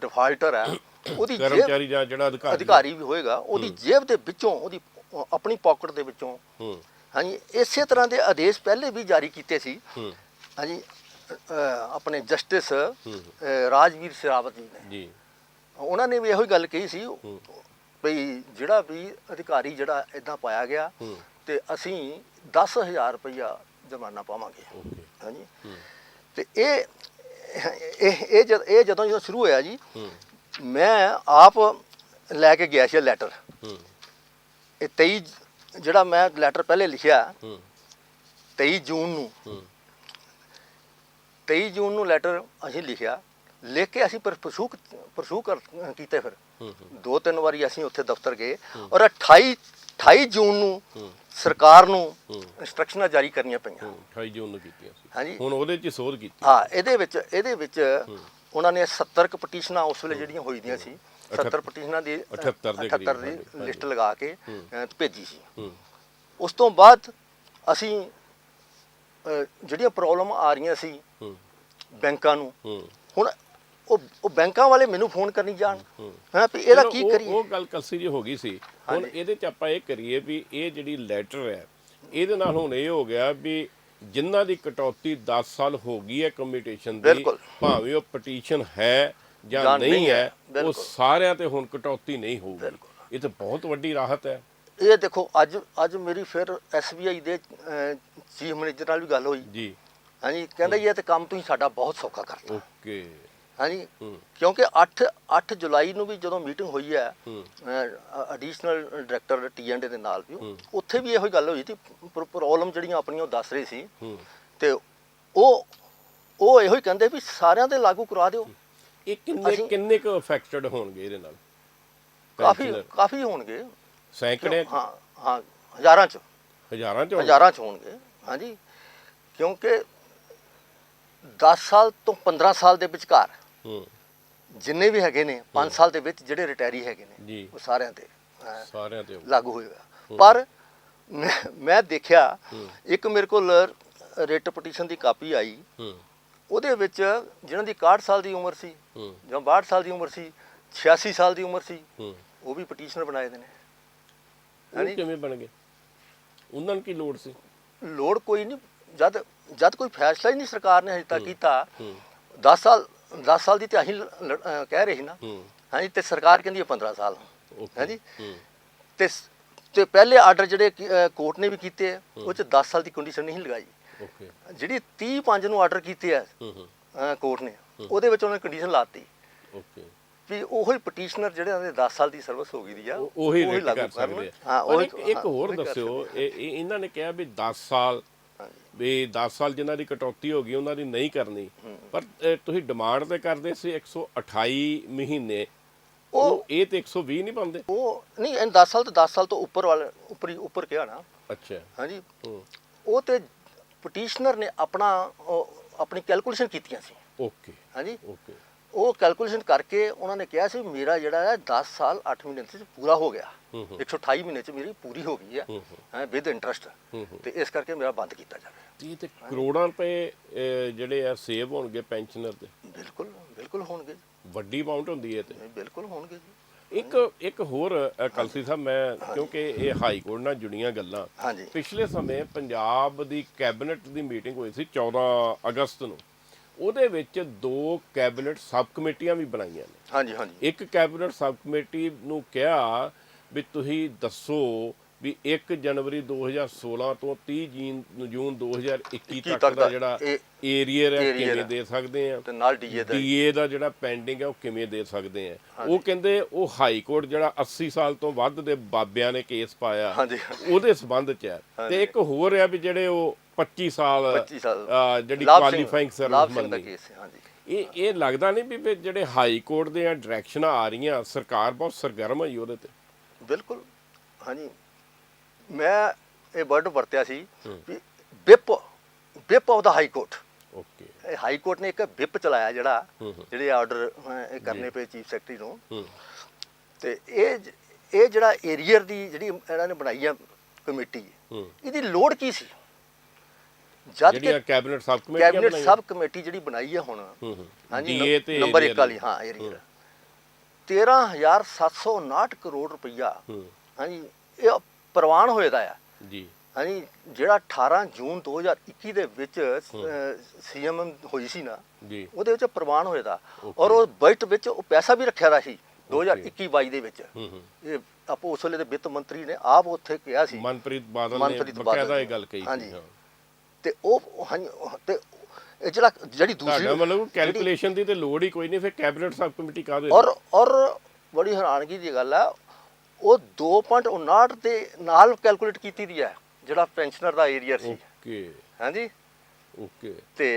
B: ਡਿਫਾਲਟਰ ਹੈ ਉਹਦੀ ਜੇਬ
A: ਕਰਮਚਾਰੀ ਜਾਂ ਜਿਹੜਾ ਅਧਿਕਾਰੀ।
B: ਅਧਿਕਾਰੀ ਵੀ ਹੋਏਗਾ ਉਹਦੀ ਜੇਬ ਦੇ ਵਿੱਚੋਂ ਉਹਦੀ ਆਪਣੀ ਪਾਕਟ ਦੇ ਵਿੱਚੋਂ। ਹਾਂਜੀ ਇਸੇ ਤਰ੍ਹਾਂ ਦੇ ਆਦੇਸ਼ ਪਹਿਲੇ ਵੀ ਜਾਰੀ ਕੀਤੇ ਸੀ। ਹਾਂਜੀ ਆਪਣੇ ਜਸਟਿਸ। ਰਾਜਵੀਰ ਸਿਰਾਵਤ ਜੀ ਨੇ।
A: ਜੀ।
B: ਉਹਨਾਂ ਨੇ ਵੀ ਇਹੋ ਹੀ ਗੱਲ ਕਹੀ ਸੀ। ਭਈ ਜਿਹੜਾ ਵੀ ਅਧਿਕਾਰੀ ਜਿਹੜਾ ਇਦਾਂ ਪਾਇਆ ਗਿਆ ਤੇ ਅਸੀਂ 10000 ਰੁਪਇਆ ਜੁਰਮਾਨਾ ਪਾਵਾਂਗੇ। ਹਾਂਜੀ। ਤੇ ਇਹ ਇਹ ਇਹ ਜਦ ਇਹ ਜਦੋਂ ਜਦੋਂ ਸ਼ੁਰੂ ਹੋਇਆ ਜੀ ਮੈਂ ਆਪ ਲੈ ਕੇ ਗਿਆ ਸੀ ਲੈਟਰ ਇਹ 23 ਜਿਹੜਾ ਮੈਂ ਲੈਟਰ ਪਹਿਲੇ ਲਿਖਿਆ
A: ਹੂੰ।
B: 23 ਜੂਨ ਨੂੰ।
A: ਹੂੰ।
B: 23 ਜੂਨ ਨੂੰ ਲੈਟਰ ਅਸੀਂ ਲਿਖਿਆ। ਲਿਖ ਕੇ ਅਸੀਂ ਪਰਸੂ ਪਰਸੂ ਕੀਤੇ ਫਿਰ। ਦੋ ਤਿੰਨ ਵਾਰੀ ਅਸੀਂ ਉੱਥੇ ਦਫ਼ਤਰ ਗਏ। ਔਰ 28 28 ਜੂਨ ਨੂੰ ਸਰਕਾਰ ਨੂੰ
A: ਹੂੰ।
B: ਇੰਸਟਰਕਸ਼ਨਾਂ ਜਾਰੀ ਕਰਨੀਆਂ ਪਈਆਂ।
A: ਹੂੰ 28 ਜੂਨ ਨੂੰ ਕੀਤੀਆਂ ਸੀ।
B: ਹਾਂਜੀ।
A: ਹੁਣ ਉਹਦੇ 'ਚ ਸੋਧ ਕੀਤੀ।
B: ਹਾਂ ਇਹਦੇ ਵਿੱਚ ਇਹਦੇ ਵਿੱਚ ਉਹਨਾਂ ਨੇ 70 ਕੁ ਪਟੀਸ਼ਨਾਂ ਉਸ ਵੇਲੇ ਜਿਹੜੀਆਂ ਹੋਈਆਂ ਸੀ 70 ਪਟੀਸ਼ਨਾਂ ਦੀ
A: 78 ਦੇ
B: 78
A: ਕਰੀਬ,
B: ਦੀ
A: ਹਾਂਜੀ,
B: ਲਿਸਟ ਲਗਾ ਕੇ ਭੇਜੀ ਸੀ। ਉਸ ਤੋਂ ਬਾਅਦ ਅਸੀਂ ਜਿਹੜੀਆਂ ਪ੍ਰੋਬਲਮ ਆ ਰਹੀਆਂ ਸੀ ਬੈਂਕਾਂ ਨੂੰ ਹੁਣ ਉਹ ਉਹ ਬੈਂਕਾਂ ਵਾਲੇ ਮੈਨੂੰ ਫੋਨ ਕਰਨੀ ਜਾਣ। ਹਾਂ। ਵੀ ਇਹਦਾ ਕੀ ਕਰੀਏ?
A: ਉਹ ਗੱਲ ਕਲਸੀ ਜੀ ਹੋ ਗਈ ਸੀ। ਹੁਣ ਇਹਦੇ ਚ ਆਪਾਂ ਇਹ ਕਰੀਏ ਵੀ ਇਹ ਜਿਹੜੀ ਲੈਟਰ ਹੈ ਇਹਦੇ ਨਾਲ ਹੁਣ ਇਹ ਹੋ ਗਿਆ ਵੀ ਜਿਨ੍ਹਾਂ ਦੀ ਕਟੌਤੀ 10 ਸਾਲ ਹੋ ਗਈ ਹੈ ਕਮਿਊਟੇਸ਼ਨ ਦੀ। ਭਾਵੇਂ ਉਹ ਪਟੀਸ਼ਨ ਹੈ ਜਾਂ ਨਹੀਂ ਹੈ ਉਹ। ਸਾਰਿਆਂ ਤੇ ਹੁਣ ਕਟੌਤੀ ਨਹੀਂ ਹੋਊਗੀ। ਇਹ ਤਾਂ ਬਹੁਤ ਵੱਡੀ ਰਾਹਤ ਹੈ।
B: ਇਹ ਦੇਖੋ ਅੱਜ ਅੱਜ ਮੇਰੀ ਫਿਰ SBI ਦੇ ਚੀਫ ਮੈਨੇਜਰ ਨਾਲ ਵੀ ਗੱਲ ਹੋਈ।
A: ਜੀ।
B: ਹਾਂਜੀ ਕਹਿੰਦਾ ਇਹ ਤੇ ਕੰਮ ਤੁਸੀਂ ਸਾਡਾ ਬਹੁਤ ਸੌਖਾ ਕਰਤਾ।
A: ਓਕੇ।
B: ਹਾਂਜੀ? ਕਿਉਂਕਿ 8 8 ਜੁਲਾਈ ਨੂੰ ਵੀ ਜਦੋਂ ਮੀਟਿੰਗ ਹੋਈ ਹੈ ਐਡੀਸ਼ਨਲ ਡਾਇਰੈਕਟਰ ਟੀਐਨਡੀ ਦੇ ਨਾਲ ਵੀ। ਉੱਥੇ ਵੀ ਇਹੋ ਹੀ ਗੱਲ ਹੋਈ ਸੀ ਪ੍ਰੋਬਲਮ ਜਿਹੜੀਆਂ ਆਪਣੀਆਂ ਉਹ ਦੱਸ ਰਹੇ ਸੀ। ਤੇ ਉਹ ਉਹ ਇਹੋ ਹੀ ਕਹਿੰਦੇ ਵੀ ਸਾਰਿਆਂ ਤੇ ਲਾਗੂ ਕਰਾ ਦਿਓ।
A: ਇਹ ਕਿੰਨੇ ਕਿੰਨੇ ਕੁ ਅਫੈਕਟਡ ਹੋਣਗੇ ਇਹਦੇ ਨਾਲ?
B: ਕਾਫੀ? ਕਾਫੀ ਹੋਣਗੇ।
A: ਸੈਂਕੜੇ?
B: ਹਾਂ ਹਾਂ ਹਜ਼ਾਰਾਂ ਚ।
A: ਹਜ਼ਾਰਾਂ ਚ ਹੋਣਗੇ?
B: ਹਜ਼ਾਰਾਂ ਚ ਹੋਣਗੇ ਹਾਂਜੀ। ਕਿਉਂਕਿ 10 ਸਾਲ ਤੋਂ 15 ਸਾਲ ਦੇ ਵਿਚਕਾਰ
A: ਹੂੰ।
B: ਜਿੰਨੇ ਵੀ ਹੈਗੇ ਨੇ 5 ਸਾਲ ਦੇ ਵਿੱਚ ਜਿਹੜੇ ਰਿਟਾਇਰੀ ਹੈਗੇ ਨੇ
A: ਜੀ।
B: ਉਹ ਸਾਰਿਆਂ ਤੇ ਅਹ,
A: ਸਾਰਿਆਂ ਤੇ ਹੋਊ।
B: ਲਾਗੂ ਹੋਏਗਾ ਪਰ ਮੈਂ- ਮੈਂ ਦੇਖਿਆ ਇੱਕ ਮੇਰੇ ਕੋਲ ਰਿਟ ਪਟੀਸ਼ਨ ਦੀ ਕਾਪੀ ਆਈ।
A: ਹੂੰ।
B: ਉਹਦੇ ਵਿੱਚ ਜਿਹਨਾਂ ਦੀ 61 ਸਾਲ ਦੀ ਉਮਰ ਸੀ
A: ਹੂੰ।
B: ਜਾਂ 62 ਸਾਲ ਦੀ ਉਮਰ ਸੀ 86 ਸਾਲ ਦੀ ਉਮਰ ਸੀ
A: ਹੂੰ।
B: ਉਹ ਵੀ ਪਟੀਸ਼ਨਰ ਬਣਾਏ ਦੇ ਨੇ।
A: ਉਹ
B: ਹਾਂਜੀ।
A: ਕਿਵੇਂ ਬਣ ਗਏ? ਉਹਨਾਂ ਨੂੰ ਕੀ ਲੋੜ ਸੀ?
B: ਲੋੜ ਕੋਈ ਨਹੀਂ ਜਦ ਜਦ ਕੋਈ ਫੈਸਲਾ ਹੀ ਨਹੀਂ ਸਰਕਾਰ ਨੇ ਹਜੇ ਤੱਕ ਕੀਤਾ
A: ਹੂੰ।
B: 10 ਸਾਲ 10 ਸਾਲ ਦੀ ਤੇ ਅਸੀਂ ਅਹ ਕਹਿ ਰਹੇ ਸੀ ਨਾ।
A: ਹੂੰ।
B: ਹਾਂਜੀ ਤੇ ਸਰਕਾਰ ਕਹਿੰਦੀ ਹੈ 15 ਸਾਲ। ਹਾਂਜੀ। ਤੇ ਸ- ਤੇ ਪਹਿਲੇ ਆਰਡਰ ਜਿਹੜੇ ਕੀ- ਅਹ ਕੋਰਟ ਨੇ ਵੀ ਕੀਤੇ ਆ ਉਹ ਚ 10 ਸਾਲ ਦੀ ਕੰਡੀਸ਼ਨ ਨਹੀਂ ਲਗਾਈ।
A: ਓਕੇ।
B: ਜਿਹੜੀ 30 5 ਨੂੰ ਆਰਡਰ ਕੀਤੇ ਆ
A: ਹੂੰ ਹੂੰ।
B: ਅਹ ਕੋਰਟ ਨੇ ਉਹਦੇ ਵਿੱਚ ਉਹਨੇ ਕੰਡੀਸ਼ਨ ਲਾਤੀ
A: ਓਕੇ।
B: ਵੀ ਉਹੋ ਹੀ ਪਟੀਸ਼ਨਰ ਜਿਹੜੇ ਉਹਦੇ 10 ਸਾਲ ਦੀ ਸਰਵਿਸ ਹੋ ਗਈ ਦੀ ਆ
A: ਉਹ- ਰਿਟ
B: ਲਾਗੂ ਕਰਨ। ਹਾਂ
A: ਪਰ
B: ਉਹੀ
A: ਇੱਕ ਹੋਰ
B: ਉਹੀ ਕਰ
A: ਦੱਸਿਓ ਇਹ ਇਹ- ਇਹਨਾਂ ਨੇ ਕਿਹਾ ਵੀ 10 ਸਾਲ। ਵੀ 10 ਸਾਲ ਜਿਨ੍ਹਾਂ ਦੀ ਕਟੌਤੀ ਹੋ ਗਈ ਉਹਨਾਂ ਦੀ ਨਹੀਂ ਕਰਨੀ। ਪਰ ਤੁਸੀਂ ਡਿਮਾਂਡ ਤੇ ਕਰਦੇ ਸੀ 128 ਮਹੀਨੇ।
B: ਉਹ-
A: ਇਹ ਤੇ 120 ਨਹੀਂ ਪਾਉਂਦੇ
B: ਉਹ ਨਹੀਂ ਇਹ 10 ਸਾਲ ਤੋਂ 10 ਸਾਲ ਤੋਂ ਉੱਪਰ ਵਾਲੇ ਉੱਪਰ ਹੀ ਉੱਪਰ ਕਿਹਾ ਨਾ।
A: ਅੱਛਾ।
B: ਹਾਂਜੀ।
A: ਹੂੰ।
B: ਉਹ ਤੇ ਪਟੀਸ਼ਨਰ ਨੇ ਆਪਣਾ ਉਹ ਆਪਣੀ ਕੈਲਕੂਲੇਸ਼ਨ ਕੀਤੀਆਂ ਸੀ।
A: ਓਕੇ।
B: ਹਾਂਜੀ।
A: ਓਕੇ।
B: ਉਹ ਕੈਲਕੂਲੇਸ਼ਨ ਕਰਕੇ ਉਹਨਾਂ ਨੇ ਕਿਹਾ ਸੀ ਮੇਰਾ ਜਿਹੜਾ ਹੈ 10 ਸਾਲ 8 ਮਹੀਨੇ ਚ ਪੂਰਾ ਹੋ ਗਿਆ। 128 ਮਹੀਨੇ ਚ ਮੇਰੀ ਪੂਰੀ ਹੋ ਗਈ ਹੈ
A: ਹੂੰ
B: ਵਿਦ ਇੰਟਰਸਟ ਤੇ ਇਸ ਕਰਕੇ ਮੇਰਾ ਬੰਦ ਕੀਤਾ ਜਾਵੇ।
A: ਇਹ ਤੇ ਕਰੋੜਾਂ ਰੁਪਏ ਅਹ, ਜਿਹੜੇ ਆ ਸੇਵ ਹੋਣਗੇ ਪੈਨਸ਼ਨਰ ਦੇ?
B: ਬਿਲਕੁਲ ਬਿਲਕੁਲ ਹੋਣਗੇ
A: ਵੱਡੀ ਅਮਾਉਂਟ ਹੁੰਦੀ ਹੈ ਤੇ?
B: ਨਹੀਂ, ਬਿਲਕੁਲ ਹੋਣਗੇ ਜੀ।
A: ਇੱਕ ਇੱਕ ਹੋਰ ਅ, ਕਲਸੀ ਸਾਹਿਬ ਮੈਂ ਕਿਉਂਕਿ ਇਹ ਹਾਈ ਕੋਰਟ ਨਾਲ ਜੁੜੀਆਂ ਗੱਲਾਂ
B: ਹਾਂਜੀ।
A: ਪਿਛਲੇ ਸਮੇਂ ਪੰਜਾਬ ਦੀ ਕੈਬਨਿਟ ਦੀ ਮੀਟਿੰਗ ਹੋਈ ਸੀ 14 ਅਗਸਤ ਨੂੰ। ਉਹਦੇ ਵਿੱਚ ਦੋ ਕੈਬਨਿਟ ਸਬ ਕਮੇਟੀਆਂ ਵੀ ਬਣਾਈਆਂ ਨੇ।
B: ਹਾਂਜੀ ਹਾਂਜੀ।
A: ਇੱਕ ਕੈਬਨਿਟ ਸਬ ਕਮੇਟੀ ਨੂੰ ਕਿਹਾ ਵੀ ਤੁਸੀਂ ਦੱਸੋ ਵੀ 1 ਜਨਵਰੀ 2016 ਤੋਂ 30 ਜੂਨ ਜੂਨ 2021
B: ਤੱਕ ਦਾ
A: ਜਿਹੜਾ ਏਰੀਅਰ ਹੈ ਕਿਵੇਂ
B: ਦਾ।
A: ਸਕਦੇ ਆ?
B: ਤੇ ਨਾਲ ਡੀਏ ਦਾ
A: ਡੀਏ ਦਾ ਜਿਹੜਾ ਪੈਂਡਿੰਗ ਹੈ ਉਹ ਕਿਵੇਂ ਦੇ ਸਕਦੇ ਆ? ਉਹ ਕਹਿੰਦੇ ਉਹ ਹਾਈ ਕੋਰਟ ਜਿਹੜਾ 80 ਸਾਲ ਤੋਂ ਵੱਧ ਦੇ ਬਾਬਿਆਂ ਨੇ ਕੇਸ ਪਾਇਆ ਉਹਦੇ ਸਬੰਧ ਚ ਹੈ। ਤੇ ਇੱਕ ਹੋਰ ਹੈ ਵੀ ਜਿਹੜੇ ਉਹ 25 ਸਾਲ
B: 25 ਸਾਲ।
A: ਅਹ, ਜਿਹੜੀ ਕੁਆਲੀਫਾਈਂਗ ਸਰਵਿਸ
B: ਹੈ। ਹਾਂਜੀ।
A: ਇਹ ਇਹ ਲੱਗਦਾ ਨਹੀਂ ਵੀ ਜਿਹੜੇ ਹਾਈ ਕੋਰਟ ਦੇ ਡਾਇਰੈਕਸ਼ਨਾਂ ਆ ਰਹੀਆਂ ਸਰਕਾਰ ਬਹੁਤ ਸਰਗਰਮ ਹੋਈ ਉਹਦੇ ਤੇ।
B: ਬਿਲਕੁਲ ਹਾਂਜੀ। ਮੈਂ ਇਹ ਵਰਡ ਵਰਤਿਆ ਸੀ ਵੀ whip whip of the high court.
A: Okay.
B: ਇਹ ਹਾਈ ਕੋਰਟ ਨੇ ਇੱਕ ਵਿਪ ਚਲਾਇਆ ਜਿਹੜਾ ਜਿਹੜੇ ਆਰਡਰ ਇਹ ਕਰਨੇ ਪਏ ਚੀਫ ਸੈਕਟਰੀ ਨੂੰ। ਤੇ ਇਹ ਇਹ ਜਿਹੜਾ ਏਰੀਅਰ ਦੀ ਜਿਹੜੀ ਇਹਨਾਂ ਨੇ ਬਣਾਈ ਆ ਕਮੇਟੀ ਇਹਦੀ ਲੋੜ ਕੀ ਸੀ? ਜਦ ਕਿ
A: ਕੈਬਨਿਟ ਸਬ
B: ਕੈਬਨਿਟ ਕਮੇਟੀ ਜਿਹੜੀ ਬਣਾਈ ਆ ਹੁਣ
A: ਹੂੰ ਹੂੰ।
B: ਹਾਂਜੀ ਨੰਬਰ
A: area
B: 1 ਵਾਲੀ ਹਾਂ ਏਰੀਅਰ 13759 ਕਰੋੜ ਰੁਪਈਆ। ਹਾਂਜੀ ਇਹ ਪ੍ਰਵਾਨ ਹੋਏ ਦਾ ਆ।
A: ਜੀ।
B: ਹਾਂਜੀ ਜਿਹੜਾ 18 ਜੂਨ 2021 ਦੇ ਵਿੱਚ ਸੀਐਮ ਹੋਈ ਸੀ ਨਾ
A: ਜੀ।
B: ਉਹਦੇ ਵਿੱਚ ਪ੍ਰਵਾਨ ਹੋਏ ਦਾ।
A: Okay.
B: ਔਰ ਉਹ ਬਜਟ ਵਿੱਚ ਉਹ ਪੈਸਾ ਵੀ ਰੱਖਿਆ ਦਾ ਸੀ 2021 22 ਦੇ ਵਿੱਚ।
A: ਹੂੰ ਹੂੰ।
B: ਇਹ ਆਪੋ ਉਸ ਵੇਲੇ ਦੇ ਵਿੱਤ ਮੰਤਰੀ ਨੇ ਆਪ ਉੱਥੇ ਕਿਹਾ ਸੀ।
A: ਮਨਪ੍ਰੀਤ ਬਾਦਲ ਨੇ ਬਕਾਇਦਾ ਇਹ। ਗੱਲ ਕਹੀ ਸੀ
B: ਹਾਂਜੀ। ਤੇ ਉਹ ਹਾਂਜੀ ਤੇ ਇਹ ਜਿਹੜਾ ਜਿਹੜੀ ਦੂਸਰੀ
A: ਤੁਹਾਡਾ ਮਤਲਬ ਕੈਲਕੂਲੇਸ਼ਨ ਦੀ ਤੇ ਲੋੜ ਹੀ ਕੋਈ ਨਹੀਂ ਫਿਰ ਕੈਬਨਿਟ ਸਬ ਕਮੇਟੀ ਕਾਹਦੇ
B: ਔਰ ਔਰ ਬੜੀ ਹੈਰਾਨਗੀ ਦੀ ਗੱਲ ਆ ਉਹ 2.59 ਦੇ ਨਾਲ ਕੈਲਕੂਲੇਟ ਕੀਤੀ ਦੀ ਹੈ ਜਿਹੜਾ ਪੈਨਸ਼ਨਰ ਦਾ ਏਰੀਆ ਸੀ।
A: ਓਕੇ।
B: ਹਾਂਜੀ?
A: ਓਕੇ।
B: ਤੇ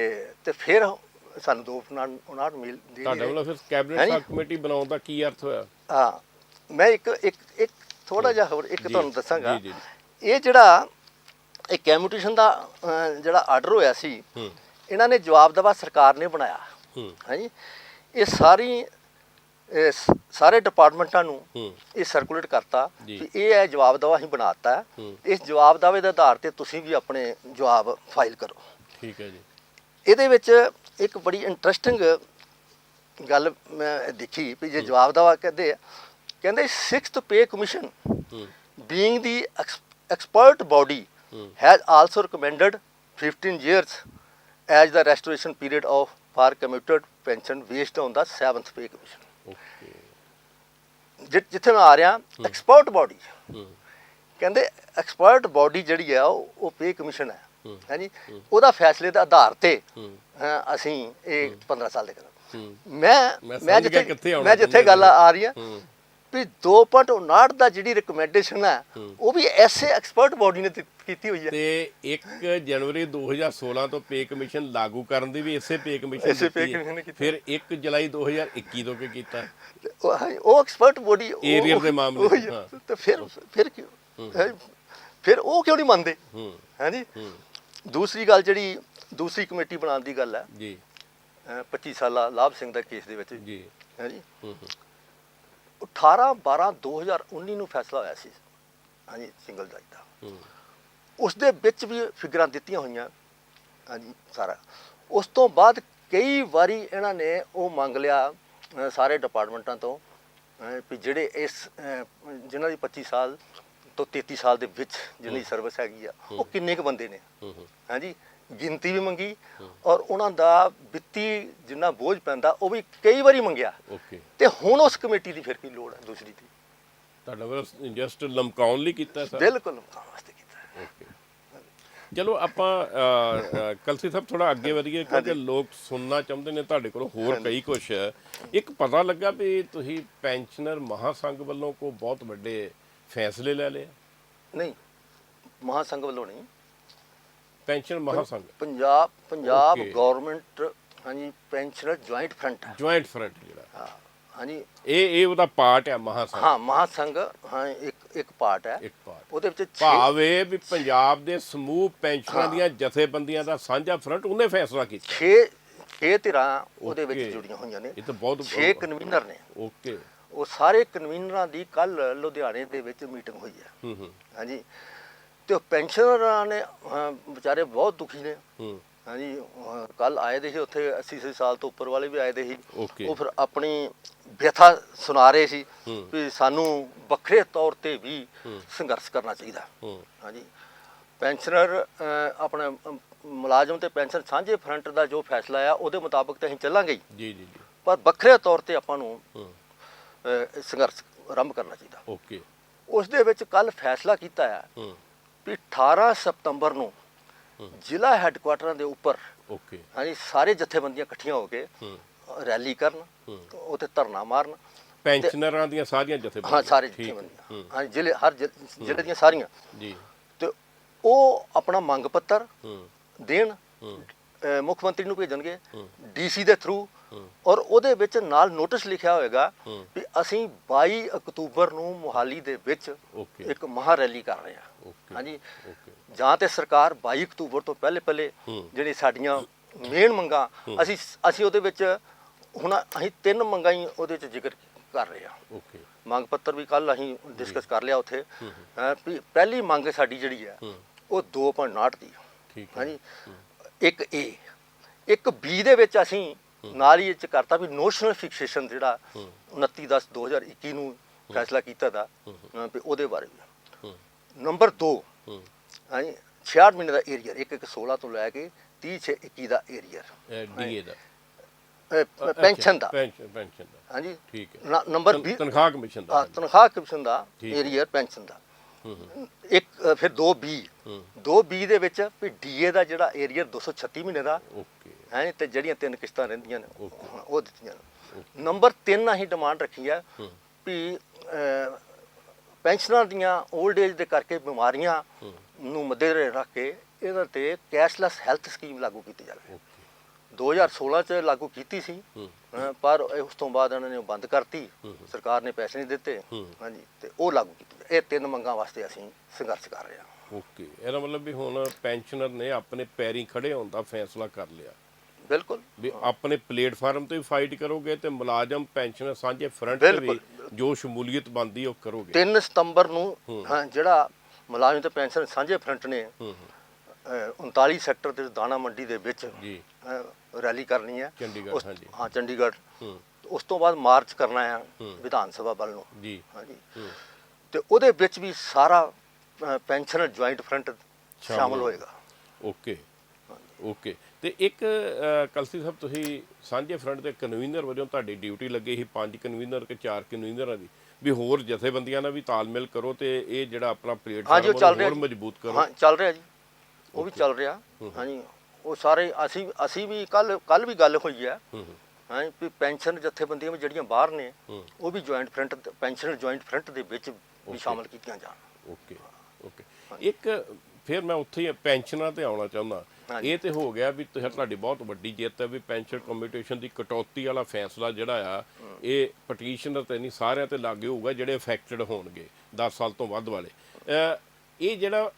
B: ਤੇ ਫਿਰ ਸਾਨੂੰ 2.59 ਮਿਲ ਦੀ
A: ਤੁਹਾਡਾ ਮਤਲਬ ਫਿਰ ਕੈਬਨਿਟ। ਸਬ ਕਮੇਟੀ ਬਣਾਉਣ ਦਾ ਕੀ ਅਰਥ ਹੋਇਆ?
B: ਹਾਂ ਮੈਂ ਇੱਕ ਇੱਕ ਇੱਕ ਥੋੜਾ ਜਿਹਾ ਹੋਰ ਇੱਕ ਤੁਹਾਨੂੰ ਦੱਸਾਂਗਾ। ਇਹ ਜਿਹੜਾ ਇਹ ਕੈਮਿਊਟੇਸ਼ਨ ਦਾ ਜਿਹੜਾ ਆਰਡਰ ਹੋਇਆ ਸੀ
A: ਹੂੰ।
B: ਇਹਨਾਂ ਨੇ ਜਵਾਬ ਦਵਾ ਸਰਕਾਰ ਨੇ ਬਣਾਇਆ।
A: ਹੂੰ।
B: ਹਾਂਜੀ? ਇਹ ਸਾਰੀ ਸਾਰੇ ਡਿਪਾਰਟਮੈਂਟਾਂ ਨੂੰ ਇਹ ਸਰਕੂਲੇਟ ਕਰਤਾ। ਕਿ ਇਹ ਹੈ ਜਵਾਬ ਦਵਾ ਬਣਾਤਾ। ਹੈ।
A: ਹੂੰ।
B: ਇਸ ਜਵਾਬ ਦਾਵੇ ਦੇ ਆਧਾਰ ਤੇ ਤੁਸੀਂ ਵੀ ਆਪਣੇ ਜਵਾਬ ਫਾਈਲ ਕਰੋ।
A: ਠੀਕ ਹੈ ਜੀ।
B: ਇਹਦੇ ਵਿੱਚ ਇੱਕ ਬੜੀ ਇੰਟਰਸਟਿੰਗ ਗੱਲ ਮੈਂ ਦੇਖੀ ਵੀ ਜੇ ਜਵਾਬ ਦਵਾ ਕਹਿੰਦੇ ਆ ਕਹਿੰਦੇ 6th ਪੇ ਕਮਿਸ਼ਨ
A: ਹੂੰ।
B: being the ex- expert body has also recommended 15 years as the restoration period of for commuted pension based on the 7th pay commission.
A: Okay
B: ਜਿੱਥੇ ਮੈਂ ਆ ਰਿਹਾ ਐਕਸਪਰਟ ਬਾਡੀ ਕਹਿੰਦੇ ਐਕਸਪਰਟ ਬਾਡੀ ਜਿਹੜੀ ਆ ਉਹ pay commission ਹੈ
A: ਹੂੰ।
B: ਹਾਂਜੀ ਉਹਦਾ ਫੈਸਲੇ ਦੇ ਆਧਾਰ ਤੇ ਅਸੀਂ ਇਹ 15 ਸਾਲ ਦੇ ਕਰਾਂਗੇ
A: ਹੂੰ
B: ਮੈਂ
A: ਮੈਂ
B: ਜਿੱਥੇ ਮੈਂ ਜਿੱਥੇ ਗੱਲ। ਆ ਰਹੀ ਹੈ
A: ਹੂੰ
B: ਵੀ 2.59 ਦਾ ਜਿਹੜੀ ਰეკਮੈਂਡੇਸ਼ਨ ਹੈ। ਉਹ ਵੀ ਐਸੇ ਐਕਸਪਰਟ ਬਾਡੀ ਨੇ ਕੀਤੀ ਹੋਈ ਹੈ।
A: ਤੇ 1 ਜਨਵਰੀ 2016 ਤੋਂ ਪੇ ਕਮਿਸ਼ਨ ਲਾਗੂ ਕਰਨ ਦੀ ਵੀ ਇਸੇ ਪੇ ਕਮਿਸ਼ਨ
B: ਕੀਤੀ।
A: ਫਿਰ 1 ਜੁਲਾਈ 2021 ਤੋਂ ਕੀ ਕੀਤਾ?
B: ਉਹ ਐਕਸਪਰਟ ਬੋਡੀ
A: Area ਦੇ ਮਾਮਲੇ।
B: ਤੇ ਫਿਰ ਫਿਰ ਕਿਉਂ? ਫਿਰ ਉਹ ਕਿਉਂ ਨਹੀਂ ਮੰਨਦੇ?
A: ਹੂੰ।
B: ਹਾਂਜੀ ਦੂਸਰੀ ਗੱਲ ਜਿਹੜੀ ਦੂਸਰੀ ਕਮੇਟੀ ਬਣਾਉਣ ਦੀ ਗੱਲ ਹੈ।
A: ਜੀ।
B: ਅਹ 25 ਸਾਲਾ ਲਾਭ ਸਿੰਘ ਦਾ ਕੇਸ ਦੇ ਵਿੱਚ।
A: ਜੀ।
B: ਹਾਂਜੀ
A: ਹੂੰ ਹੂੰ।
B: 18 12 2019 ਨੂੰ ਫੈਸਲਾ ਹੋਇਆ ਸੀ। ਹਾਂਜੀ ਸਿੰਗਲ ਜੱਜ ਦਾ। ਉਸ ਦੇ ਵਿੱਚ ਵੀ ਫਿਗਰਾਂ ਦਿੱਤੀਆਂ ਹੋਈਆਂ। ਹਾਂਜੀ ਸਾਰਾ। ਉਸ ਤੋਂ ਬਾਅਦ ਕਈ ਵਾਰੀ ਇਹਨਾਂ ਨੇ ਉਹ ਮੰਗ ਲਿਆ ਸਾਰੇ ਡਿਪਾਰਟਮੈਂਟਾਂ ਤੋਂ ਵੀ ਜਿਹੜੇ ਇਸ ਜਿਨ੍ਹਾਂ ਦੀ 25 ਸਾਲ ਤੋਂ 33 ਸਾਲ ਦੇ ਵਿੱਚ ਜਿੰਨੀ ਸਰਵਿਸ ਹੈਗੀ ਆ ਉਹ ਕਿੰਨੇ ਕੁ ਬੰਦੇ ਨੇ? ਹਾਂਜੀ ਗਿਣਤੀ ਵੀ ਮੰਗੀ ਔਰ ਉਹਨਾਂ ਦਾ ਵਿੱਤੀ ਜਿੰਨਾ ਬੋਝ ਪੈਂਦਾ ਉਹ ਵੀ ਕਈ ਵਾਰੀ ਮੰਗਿਆ। ਤੇ ਹੁਣ ਉਸ ਕਮੇਟੀ ਦੀ ਫਿਰ ਕੀ ਲੋੜ ਹੈ ਦੂਸਰੀ ਦੀ।
A: ਤੁਹਾਡਾ ਬਸ ਜਸਟ ਲਮਕਾਉਣ ਲਈ ਕੀਤਾ ਸਰ?
B: ਬਿਲਕੁਲ ਮੁਕਾਮ ਵਾਸਤੇ
A: ਚਲੋ ਆਪਾਂ ਅ, ਅ, ਕਲਸੀ ਸਾਹਿਬ ਥੋੜਾ ਅੱਗੇ ਵਧੀਏ ਕਿਉਂਕਿ ਲੋਕ ਸੁਣਨਾ ਚਾਹੁੰਦੇ ਨੇ ਤੁਹਾਡੇ ਕੋਲ ਹੋਰ ਕਈ ਕੁਝ ਇੱਕ ਪਤਾ ਲੱਗਾ ਵੀ ਤੁਸੀਂ ਪੈਨਸ਼ਨਰ ਮਹਾਸੰਘ ਵੱਲੋਂ ਕੋ ਬਹੁਤ ਵੱਡੇ ਫੈਸਲੇ ਲੈ ਲਏ? ਆ।
B: ਨਹੀਂ ਮਹਾਸੰਘ ਵੱਲੋਂ ਨਹੀਂ।
A: ਪੈਨਸ਼ਨ ਮਹਾਸੰਘ?
B: ਪੰਜਾਬ ਪੰਜਾਬ
A: Okay.
B: ਗਵਰਨਮੈਂਟ ਹਾਂਜੀ pensioner joint front
A: joint front ਜਿਹੜਾ।
B: ਹਾਂਜੀ।
A: ਇਹ ਇਹ ਉਹਦਾ ਪਾਰਟ ਹੈ ਮਹਾਸੰਘ।
B: ਹਾਂ ਮਹਾਸੰਘ ਹਾਂ ਇੱਕ ਇੱਕ ਪਾਰਟ ਹੈ।
A: ਇੱਕ ਪਾਰਟ।
B: ਉਹਦੇ ਵਿੱਚ
A: ਭਾਵ ਵੀ ਪੰਜਾਬ ਦੇ ਸਮੂਹ ਪੈਨਸ਼ਨਰਾਂ ਦੀਆਂ ਜਥੇਬੰਦੀਆਂ ਦਾ ਸਾਂਝਾ ਫਰੰਟ ਉਹਨੇ ਫੈਸਲਾ ਕੀਤਾ।
B: ਛੇ ਛੇ ਧਿਰਾਂ ਉਹਦੇ ਵਿੱਚ. ਜੁੜੀਆਂ ਹੋਈਆਂ ਨੇ।
A: ਇਹ ਤਾਂ ਬਹੁਤ
B: ਛੇ ਕਨਵੀਨਰ ਨੇ।
A: ਓਕੇ।
B: ਉਹ ਸਾਰੇ ਕਨਵੀਨਰਾਂ ਦੀ ਕੱਲ ਲੁਧਿਆਣੇ ਦੇ ਵਿੱਚ ਮੀਟਿੰਗ ਹੋਈ ਹੈ।
A: ਹੂੰ ਹੂੰ।
B: ਹਾਂਜੀ। ਤੇ ਉਹ ਪੈਨਸ਼ਨਰਾਂ ਨੇ ਵਿਚਾਰੇ ਬਹੁਤ ਦੁਖੀ ਨੇ।
A: ਹੂੰ।
B: ਹਾਂਜੀ ਕੱਲ ਆਏ ਦੇ ਸੀ ਉੱਥੇ 80 ਅੱਸੀ ਸਾਲ ਤੋਂ ਉੱਪਰ ਵਾਲੇ ਵੀ ਆਏ ਦੇ ਸੀ. ਉਹ ਫਿਰ ਆਪਣੀ ਵਿਅਥਾ ਸੁਣਾ ਰਹੇ ਸੀ। ਵੀ ਸਾਨੂੰ ਵੱਖਰੇ ਤੌਰ ਤੇ ਵੀ। ਸੰਘਰਸ਼ ਕਰਨਾ ਚਾਹੀਦਾ ਹਾਂਜੀ ਪੈਨਸ਼ਨਰ ਆਪਣਾ ਮੁਲਾਜ਼ਮ ਤੇ ਪੈਨਸ਼ਨ ਸਾਂਝੇ ਫਰੰਟ ਦਾ ਜੋ ਫੈਸਲਾ ਆ ਉਹਦੇ ਮੁਤਾਬਕ ਤੇ ਅਸੀਂ ਚੱਲਾਂਗੇ।
A: ਜੀ ਜੀ ਜੀ
B: ਪਰ ਵੱਖਰੇ ਤੌਰ ਤੇ ਆਪਾਂ ਨੂੰ ਸੰਘਰਸ਼ ਆਰੰਭ ਕਰਨਾ ਚਾਹੀਦਾ
A: ਓਕੇ
B: ਉਸ ਦੇ ਵਿੱਚ ਕੱਲ ਫੈਸਲਾ ਕੀਤਾ ਆ ਵੀ 18 ਸਤੰਬਰ ਨੂੰ। ਜ਼ਿਲ੍ਹਾ ਹੈੱਡਕੁਆਟਰਾਂ ਦੇ ਉੱਪਰ
A: ਓਕੇ
B: ਹਾਂਜੀ ਸਾਰੇ ਜਥੇਬੰਦੀਆਂ ਇਕੱਠੀਆਂ ਹੋ ਕੇ ਰੈਲੀ ਕਰਨ। ਉੱਥੇ ਧਰਨਾ ਮਾਰਨ
A: ਪੈਨਸ਼ਨਰਾਂ ਦੀਆਂ ਸਾਰੀਆਂ ਜਥੇਬੰਦੀਆਂ।
B: ਹਾਂ ਸਾਰੇ। ਜਥੇਬੰਦੀਆਂ।
A: ਹੂੰ।
B: ਜ਼ਿਲ੍ਹੇ ਹਰ ਜ਼ਿਲ੍ਹੇ ਦੀਆਂ ਸਾਰੀਆਂ।
A: ਜੀ।
B: ਤੇ ਉਹ ਆਪਣਾ ਮੰਗ ਪੱਤਰ ਦੇਣ ਮੁੱਖ ਮੰਤਰੀ ਨੂੰ ਭੇਜਣਗੇ। ਡੀਸੀ ਦੇ ਥਰੂ ਔਰ ਉਹਦੇ ਵਿੱਚ ਨਾਲ ਨੋਟਿਸ ਲਿਖਿਆ ਹੋਏਗਾ
A: ਹੂੰ।
B: ਵੀ ਅਸੀਂ 22 ਅਕਤੂਬਰ ਨੂੰ ਮੁਹਾਲੀ ਦੇ ਵਿੱਚ ਇੱਕ ਮਹਾ ਰੈਲੀ ਕਰ ਰਹੇ ਹਾਂ। ਹਾਂਜੀ। ਜਾਂ ਤੇ ਸਰਕਾਰ 22 ਅਕਤੂਬਰ ਤੋਂ ਪਹਿਲੇ ਪਹਿਲੇ। ਜਿਹੜੀ ਸਾਡੀਆਂ ਮੇਨ ਮੰਗਾਂ ਅਸੀਂ ਅਸੀਂ ਉਹਦੇ ਵਿੱਚ ਹੁਣ ਅਸੀਂ ਤਿੰਨ ਮੰਗਾਂ ਹੀ ਉਹਦੇ ਵਿੱਚ ਜ਼ਿਕਰ ਕਰ ਰਹੇ ਹਾਂ।
A: ਓਕੇ
B: ਮੰਗ ਪੱਤਰ ਵੀ ਕੱਲ ਅਸੀਂ ਡਿਸਕਸ ਕਰ ਲਿਆ ਉੱਥੇ। ਪਹਿਲੀ ਮੰਗ ਸਾਡੀ ਜਿਹੜੀ ਹੈ ਉਹ 2.59 ਦੀ।
A: ਠੀਕ ਹੈ।
B: ਹਾਂਜੀ। ਇੱਕ ਏ ਇੱਕ ਬੀ ਦੇ ਵਿੱਚ ਅਸੀਂ ਨਾਲ ਹੀ ਇਹ ਚ ਕਰਤਾ ਵੀ ਨੋਸ਼ਨਲ ਫਿਕਸੇਸ਼ਨ ਜਿਹੜਾ 29 10 2021 ਨੂੰ ਫੈਸਲਾ ਕੀਤਾ ਦਾ ਵੀ ਉਹਦੇ ਬਾਰੇ ਵੀ। ਨੰਬਰ 2
A: ਹੂੰ।
B: ਹਾਂਜੀ 66 ਮਹੀਨੇ ਦਾ ਏਰੀਅਰ ਇੱਕ ਇੱਕ 16 ਤੋਂ ਲੈ ਕੇ 30 ਛੇ 21 ਦਾ ਏਰੀਅਰ।
A: ਡੀਏ ਦਾ।
B: ਪੈਨਸ਼ਨ ਦਾ।
A: ਪੈਨਸ਼ਨ ਪੈਨਸ਼ਨ ਦਾ।
B: ਹਾਂਜੀ।
A: ਠੀਕ ਹੈ।
B: ਨੰਬਰ
A: ਤਨ-
B: 20
A: ਤਨਖਾਹ ਕਮਿਸ਼ਨ ਦਾ।
B: ਹਾਂ, ਤਨਖਾਹ ਕਮਿਸ਼ਨ ਦਾ। ਏਰੀਅਰ ਪੈਨਸ਼ਨ ਦਾ। ਇੱਕ ਫਿਰ 2B
A: ਹੂੰ।
B: 2B ਦੇ ਵਿੱਚ ਵੀ ਡੀਏ ਦਾ ਜਿਹੜਾ ਏਰੀਅਰ 236 ਮਹੀਨੇ ਦਾ।
A: ਓਕੇ।
B: ਹੈ ਤੇ ਜਿਹੜੀਆਂ ਤਿੰਨ ਕਿਸ਼ਤਾਂ ਰਹਿੰਦੀਆਂ ਨੇ ਉਹ ਦਿੱਤੀਆਂ ਨੇ। ਨੰਬਰ 3 ਅਸੀਂ ਡਿਮਾਂਡ ਰੱਖੀ ਹੂੰ। ਵੀ ਅ, ਪੈਨਸ਼ਨਰ ਦੀਆਂ 올ਡ ਏਜ ਦੇ ਕਰਕੇ ਬਿਮਾਰੀਆਂ ਨੂੰ ਮੱਦੇ ਰੱਖ ਕੇ ਇਹਨਾਂ ਤੇ ਕੈਸ਼ਲੈਸ ਹੈਲਥ ਸਕੀਮ ਲਾਗੂ ਕੀਤੀ ਜਾਵੇ।
A: ਓਕੇ।
B: 2016 ਚ ਲਾਗੂ ਕੀਤੀ ਸੀ। ਪਰ ਉਸ ਤੋਂ ਬਾਅਦ ਇਹਨਾਂ ਨੇ ਬੰਦ ਕਰਤੀ। ਸਰਕਾਰ ਨੇ ਪੈਸੇ ਨਹੀਂ ਦਿੱਤੇ। ਹਾਂਜੀ ਤੇ ਉਹ ਲਾਗੂ ਕੀਤੀ। ਇਹ ਤਿੰਨ ਮੰਗਾਂ ਵਾਸਤੇ ਅਸੀਂ ਸੰਘਰਸ਼ ਕਰ ਰਹੇ ਹਾਂ।
A: ਓਕੇ। ਇਹਦਾ ਮਤਲਬ ਵੀ ਹੁਣ ਪੈਨਸ਼ਨਰ ਨੇ ਆਪਣੇ ਪੈਰੀਂ ਖੜੇ ਹੋਣ ਦਾ ਫੈਸਲਾ ਕਰ ਲਿਆ।
B: ਬਿਲਕੁਲ।
A: ਵੀ ਆਪਣੇ ਪਲੇਟਫਾਰਮ ਤੇ ਵੀ ਫਾਈਟ ਕਰੋਗੇ ਤੇ ਮੁਲਾਜ਼ਮ ਪੈਨਸ਼ਨਰ ਸਾਂਝੇ ਫਰੰਟ ਤੇ ਵੀ। ਜੋ ਸ਼ਮੂਲੀਅਤ ਬਣਦੀ ਉਹ ਕਰੋਗੇ।
B: 3 ਸਤੰਬਰ ਨੂੰ
A: ਹੂੰ।
B: ਹਾਂ, ਜਿਹੜਾ ਮੁਲਾਜ਼ਮ ਤੇ ਪੈਨਸ਼ਨ ਸਾਂਝੇ ਫਰੰਟ ਨੇ
A: ਹੂੰ ਹੂੰ।
B: ਅ, 39 ਸੈਕਟਰ ਦੇ ਦਾਣਾ ਮੰਡੀ ਦੇ ਵਿੱਚ
A: ਜੀ।
B: ਰੈਲੀ ਕਰਨੀ ਹੈ।
A: ਚੰਡੀਗੜ੍ਹ,
B: ਉਸ-
A: ਹਾਂਜੀ।
B: ਹਾਂ ਚੰਡੀਗੜ੍ਹ।
A: ਹੂੰ।
B: ਉਸ ਤੋਂ ਬਾਅਦ ਮਾਰਚ ਕਰਨਾ ਆ ਵਿਧਾਨ ਸਭਾ ਵੱਲ ਨੂੰ।
A: ਜੀ।
B: ਹਾਂਜੀ
A: ਹੂੰ।
B: ਤੇ ਉਹਦੇ ਵਿੱਚ ਵੀ ਸਾਰਾ ਪੈਨਸ਼ਨਰ ਜੁਆਇੰਟ ਫਰੰਟ ਸ਼ਾਮਲ ਹੋਏਗਾ।
A: ਓਕੇ। ਓਕੇ। ਤੇ ਇੱਕ ਕਲਸੀ ਸਾਹਿਬ ਤੁਸੀਂ ਸਾਂਝੇ ਫਰੰਟ ਦੇ ਕਨਵੀਨਰ ਵਜੋਂ ਤੁਹਾਡੀ ਡਿਊਟੀ ਲੱਗੀ ਸੀ ਪੰਜ ਕਨਵੀਨਰ ਕਿ ਚਾਰ ਕਨਵੀਨਰਾਂ ਦੀ। ਵੀ ਹੋਰ ਜਥੇਬੰਦੀਆਂ ਨਾਲ ਵੀ ਤਾਲਮੇਲ ਕਰੋ ਤੇ ਇਹ ਜਿਹੜਾ ਆਪਣਾ ਪਲੇਟਫਾਰਮ ਹੋਰ। ਮਜ਼ਬੂਤ ਕਰੋ।
B: ਹਾਂ ਚੱਲ ਰਿਹਾ ਜੀ। ਉਹ ਵੀ ਚੱਲ ਰਿਹਾ। ਹਾਂਜੀ ਉਹ ਸਾਰੇ ਅਸੀਂ ਅਸੀਂ ਵੀ ਕੱਲ ਕੱਲ ਵੀ ਗੱਲ ਹੋਈ ਹੈ।
A: ਹੂੰ
B: ਵੀ ਪੈਨਸ਼ਨ ਜਥੇਬੰਦੀਆਂ ਵੀ ਜਿਹੜੀਆਂ ਬਾਹਰ ਨੇ। ਉਹ ਵੀ joint front pensioner joint front ਦੇ ਵਿੱਚ ਵੀ ਸ਼ਾਮਲ ਕੀਤੀਆਂ ਜਾਣ।
A: Okay okay. ਇੱਕ ਫਿਰ ਮੈਂ ਉੱਥੇ ਹੀ ਪੈਨਸ਼ਨਾਂ ਤੇ ਆਉਣਾ ਚਾਹੁੰਦਾ। ਇਹ ਤੇ ਹੋ ਗਿਆ ਵੀ ਤੁਹਾ- ਤੁਹਾਡੀ ਬਹੁਤ ਵੱਡੀ ਜਿੱਤ ਹੈ ਵੀ ਪੈਨਸ਼ਨ ਕਮਿਊਟੇਸ਼ਨ ਦੀ ਕਟੌਤੀ ਵਾਲਾ ਫੈਸਲਾ ਜਿਹੜਾ ਆ ਇਹ ਪਟੀਸ਼ਨਰ ਤੇ ਨਹੀਂ ਸਾਰਿਆਂ ਤੇ ਲਾਗੂ ਹੋਊਗਾ ਜਿਹੜੇ ਅਫੈਕਟਡ ਹੋਣਗੇ 10 ਸਾਲ ਤੋਂ ਵੱਧ ਵਾਲੇ। ਇਹ ਜਿਹੜਾ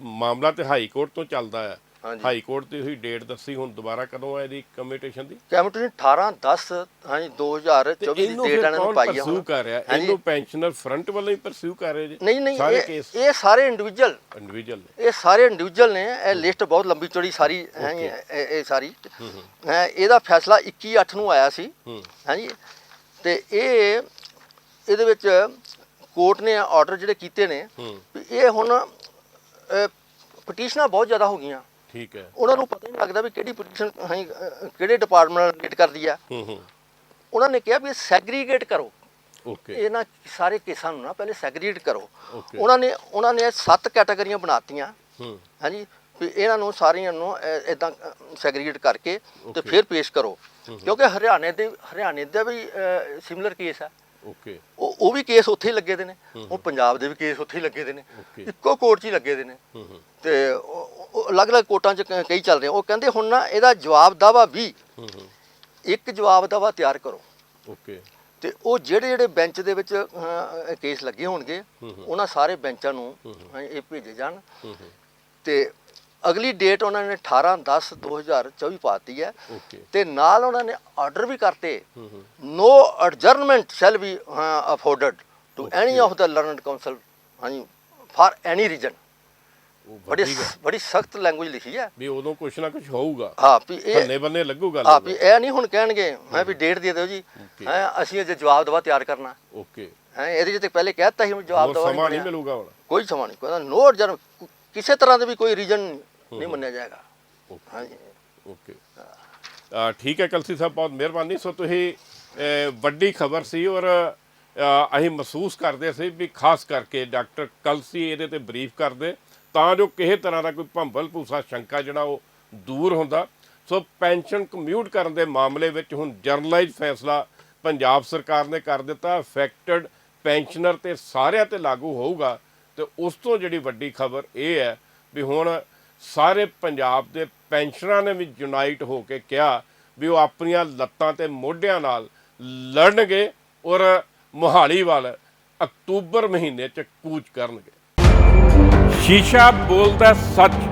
A: ਮਾਮਲਾ ਤੇ ਹਾਈ ਕੋਰਟ ਤੋਂ ਚੱਲਦਾ ਆ
B: ਹਾਂਜੀ।
A: ਹਾਈ ਕੋਰਟ ਦੀ ਹੋਈ ਡੇਟ ਦੱਸੀ ਹੁਣ ਦੁਬਾਰਾ ਕਦੋਂ ਆ ਇਹਦੀ ਕਮਿਊਟੇਸ਼ਨ ਦੀ?
B: ਕੈਮਿਟੀ 18 10 ਹਾਂਜੀ 2024
A: ਤੇ
B: ਦੀ ਡੇਟ ਇਹਨਾਂ ਨੇ ਪਾਈ ਆ ਹੁਣ।
A: ਕਰ ਰਿਹਾ। ਇਹਨੂੰ ਪੈਨਸ਼ਨਰ ਫਰੰਟ ਵੱਲੋਂ ਹੀ ਪਰਸੂ ਕਰ ਰਹੇ ਜੀ?
B: ਨਹੀਂ ਨਹੀਂ ਇਹ ਸਾਰੇ ਇੰਡੀਵਿਜੂਅਲ
A: ਇੰਡੀਵਿਜੂਅਲ
B: ਇਹ ਸਾਰੇ ਇੰਡੀਵਿਜੂਅਲ ਨੇ। ਇਹ ਲਿਸਟ ਬਹੁਤ ਲੰਬੀ ਚੌੜੀ ਸਾਰੀ ਇਹ ਸਾਰੀ। ਹੈ ਇਹਦਾ ਫੈਸਲਾ 21 8 ਨੂੰ ਆਇਆ ਸੀ। ਹਾਂਜੀ। ਤੇ ਇਹ ਇਹਦੇ ਵਿੱਚ ਕੋਰਟ ਨੇ ਆਰਡਰ ਜਿਹੜੇ ਕੀਤੇ ਨੇ ਇਹ ਹੁਣ ਪਟੀਸ਼ਨਾਂ ਬਹੁਤ ਜ਼ਿਆਦਾ ਹੋ ਗਈਆਂ।
A: ਠੀਕ ਹੈ।
B: ਉਹਨਾਂ ਨੂੰ ਪਤਾ ਹੀ ਨਹੀਂ ਲੱਗਦਾ ਵੀ ਕਿਹੜੀ ਪਟੀਸ਼ਨ ਕਿਹੜੇ ਡਿਪਾਰਟਮੈਂਟ ਨਾਲ ਰਿਲੇਟ ਕਰਦੀ ਆ।
A: ਹੂੰ ਹੂੰ।
B: ਉਹਨਾਂ ਨੇ ਕਿਹਾ ਵੀ ਸੈਗਰੀਗੇਟ ਕਰੋ।
A: ਓਕੇ
B: ਇਹਨਾਂ ਸਾਰੇ ਕੇਸਾਂ ਨੂੰ ਨਾ ਪਹਿਲੇ ਸੈਗਰੀਗੇਟ ਕਰੋ. ਉਹਨਾਂ ਨੇ ਉਹਨਾਂ ਨੇ ਸੱਤ ਕੈਟਾਗਰੀਆਂ ਬਣਾਤੀਆਂ।
A: ਹੂੰ।
B: ਹਾਂਜੀ ਵੀ ਇਹਨਾਂ ਨੂੰ ਸਾਰੀਆਂ ਨੂੰ ਇਦਾਂ ਸੈਗਰੀਗੇਟ ਕਰਕੇ ਤੇ ਫਿਰ ਪੇਸ਼ ਕਰੋ। ਕਿਉਂਕਿ ਹਰਿਆਣੇ ਦੇ ਹਰਿਆਣੇ ਦਾ ਵੀ ਸਿਮਿਲਰ ਕੇਸ ਹੈ
A: ਓਕੇ
B: ਉਹ ਉਹ ਵੀ ਕੇਸ ਉੱਥੇ ਹੀ ਲੱਗੇ ਦੇ ਨੇ। ਉਹ ਪੰਜਾਬ ਦੇ ਵੀ ਕੇਸ ਉੱਥੇ ਹੀ ਲੱਗੇ ਦੇ ਨੇ. ਇੱਕੋ ਕੋਰਟ 'ਚ ਹੀ ਲੱਗੇ ਦੇ ਨੇ। ਤੇ ਅਲੱਗ-ਅਲੱਗ ਕੋਰਟਾਂ 'ਚ ਕਈ ਚੱਲ ਰਹੇ ਉਹ ਕਹਿੰਦੇ ਹੁਣ ਨਾ ਇਹਦਾ ਜਵਾਬ ਦਾਵਾ ਵੀ ਇੱਕ ਜਵਾਬ ਦਾਵਾ ਤਿਆਰ ਕਰੋ।
A: ਓਕੇ
B: ਤੇ ਉਹ ਜਿਹੜੇ ਜਿਹੜੇ ਬੈਂਚ ਦੇ ਵਿੱਚ ਕੇਸ ਲੱਗੇ ਹੋਣਗੇ ਉਹਨਾਂ ਸਾਰੇ ਬੈਂਚਾਂ ਨੂੰ ਇਹ ਭੇਜੇ ਜਾਣ। ਤੇ ਅਗਲੀ ਡੇਟ ਉਹਨਾਂ ਨੇ 18 10 2024 ਪਾਤੀ ਹੈ। ਤੇ ਨਾਲ ਉਹਨਾਂ ਨੇ ਆਰਡਰ ਵੀ ਕਰਤੇ। No adjournment shall be afforded to any of the learned counsel ਹਾਂਜੀ ਫਾਰ ਐਨੀ ਰੀਜਨ ਬੜੀ ਬੜੀ ਸਖਤ ਲੈਂਗੁਏਜ ਲਿਖੀ ਹੈ।
A: ਵੀ ਉਦੋਂ ਕੁਛ ਨਾ ਕੁਛ ਹੋਊਗਾ।
B: ਹਾਂ ਵੀ ਇਹ
A: ਬੰਨੇ ਬੰਨੇ ਲੱਗੂਗਾ
B: ਹਾਂ ਵੀ ਇਹ ਨਹੀਂ ਹੁਣ ਕਹਿਣਗੇ ਮੈਂ ਵੀ ਡੇਟ ਦੇ ਦਿਓ ਜੀ. ਹੈਂ ਅਸੀਂ ਅਜੇ ਜਵਾਬ ਦਵਾ ਤਿਆਰ ਕਰਨਾ।
A: ਓਕੇ
B: ਹੈ ਇਹਦੇ ਜਿੱਤੇ ਪਹਿਲੇ ਕਹਿਤਾ ਸੀ ਜਵਾਬ ਦਵਾ
A: ਸਮਾਂ ਨਹੀਂ। ਮਿਲੂਗਾ ਹੁਣ।
B: ਕੋਈ ਸਮਾਂ ਨਹੀਂ ਕੋਈ ਨੋ ਅਡਜਰਨ ਕਿਸੇ ਤਰ੍ਹਾਂ ਦੇ ਵੀ ਕੋਈ ਰੀਜਨ ਨਹੀਂ ਮੰਨਿਆ ਜਾਏਗਾ। ਹਾਂਜੀ।
A: ਓਕੇ। ਆ ਠੀਕ ਹੈ ਕਲਸੀ ਸਾਹਿਬ ਬਹੁਤ ਮਿਹਰਬਾਨੀ। ਸੋ ਤੁਸੀਂ ਵੱਡੀ ਖਬਰ ਸੀ ਔਰ ਅਸੀਂ ਮਹਿਸੂਸ ਕਰਦੇ ਸੀ ਵੀ ਖਾਸ ਕਰਕੇ ਡਾਕਟਰ ਕਲਸੀ ਇਹਦੇ ਤੇ ਬਰੀਫ ਕਰਦੇ ਤਾਂ ਜੋ ਕਿਸੇ ਤਰ੍ਹਾਂ ਦਾ ਕੋਈ ਭੰਬਲ ਭੂਸਾ ਸ਼ੰਕਾ ਜਿਹੜਾ ਉਹ ਦੂਰ ਹੁੰਦਾ। ਸੋ ਪੈਨਸ਼ਨ ਕਮਿਊਟ ਕਰਨ ਦੇ ਮਾਮਲੇ ਵਿੱਚ ਹੁਣ ਜਰਨਲਾਈਜ਼ ਫੈਸਲਾ ਪੰਜਾਬ ਸਰਕਾਰ ਨੇ ਕਰ ਦਿੱਤਾ। ਅਫੈਕਟਡ ਪੈਨਸ਼ਨਰ ਤੇ ਸਾਰਿਆਂ ਤੇ ਲਾਗੂ ਹੋਊਗਾ। ਤੇ ਉਸ ਤੋਂ ਜਿਹੜੀ ਵੱਡੀ ਖਬਰ ਇਹ ਹੈ ਵੀ ਹੁਣ ਸਾਰੇ ਪੰਜਾਬ ਦੇ ਪੈਨਸ਼ਨਰਾਂ ਨੇ ਵੀ ਯੂਨਾਈਟ ਹੋ ਕੇ ਕਿਹਾ ਵੀ ਉਹ ਆਪਣੀਆਂ ਲੱਤਾਂ ਤੇ ਮੋਢਿਆਂ ਨਾਲ ਲੜਨਗੇ ਔਰ ਮੋਹਾਲੀ ਵੱਲ ਅਕਤੂਬਰ ਮਹੀਨੇ ਚ ਕੂਚ ਕਰਨਗੇ। ਸ਼ੀਸ਼ਾ ਬੋਲਦਾ ਸੱਚ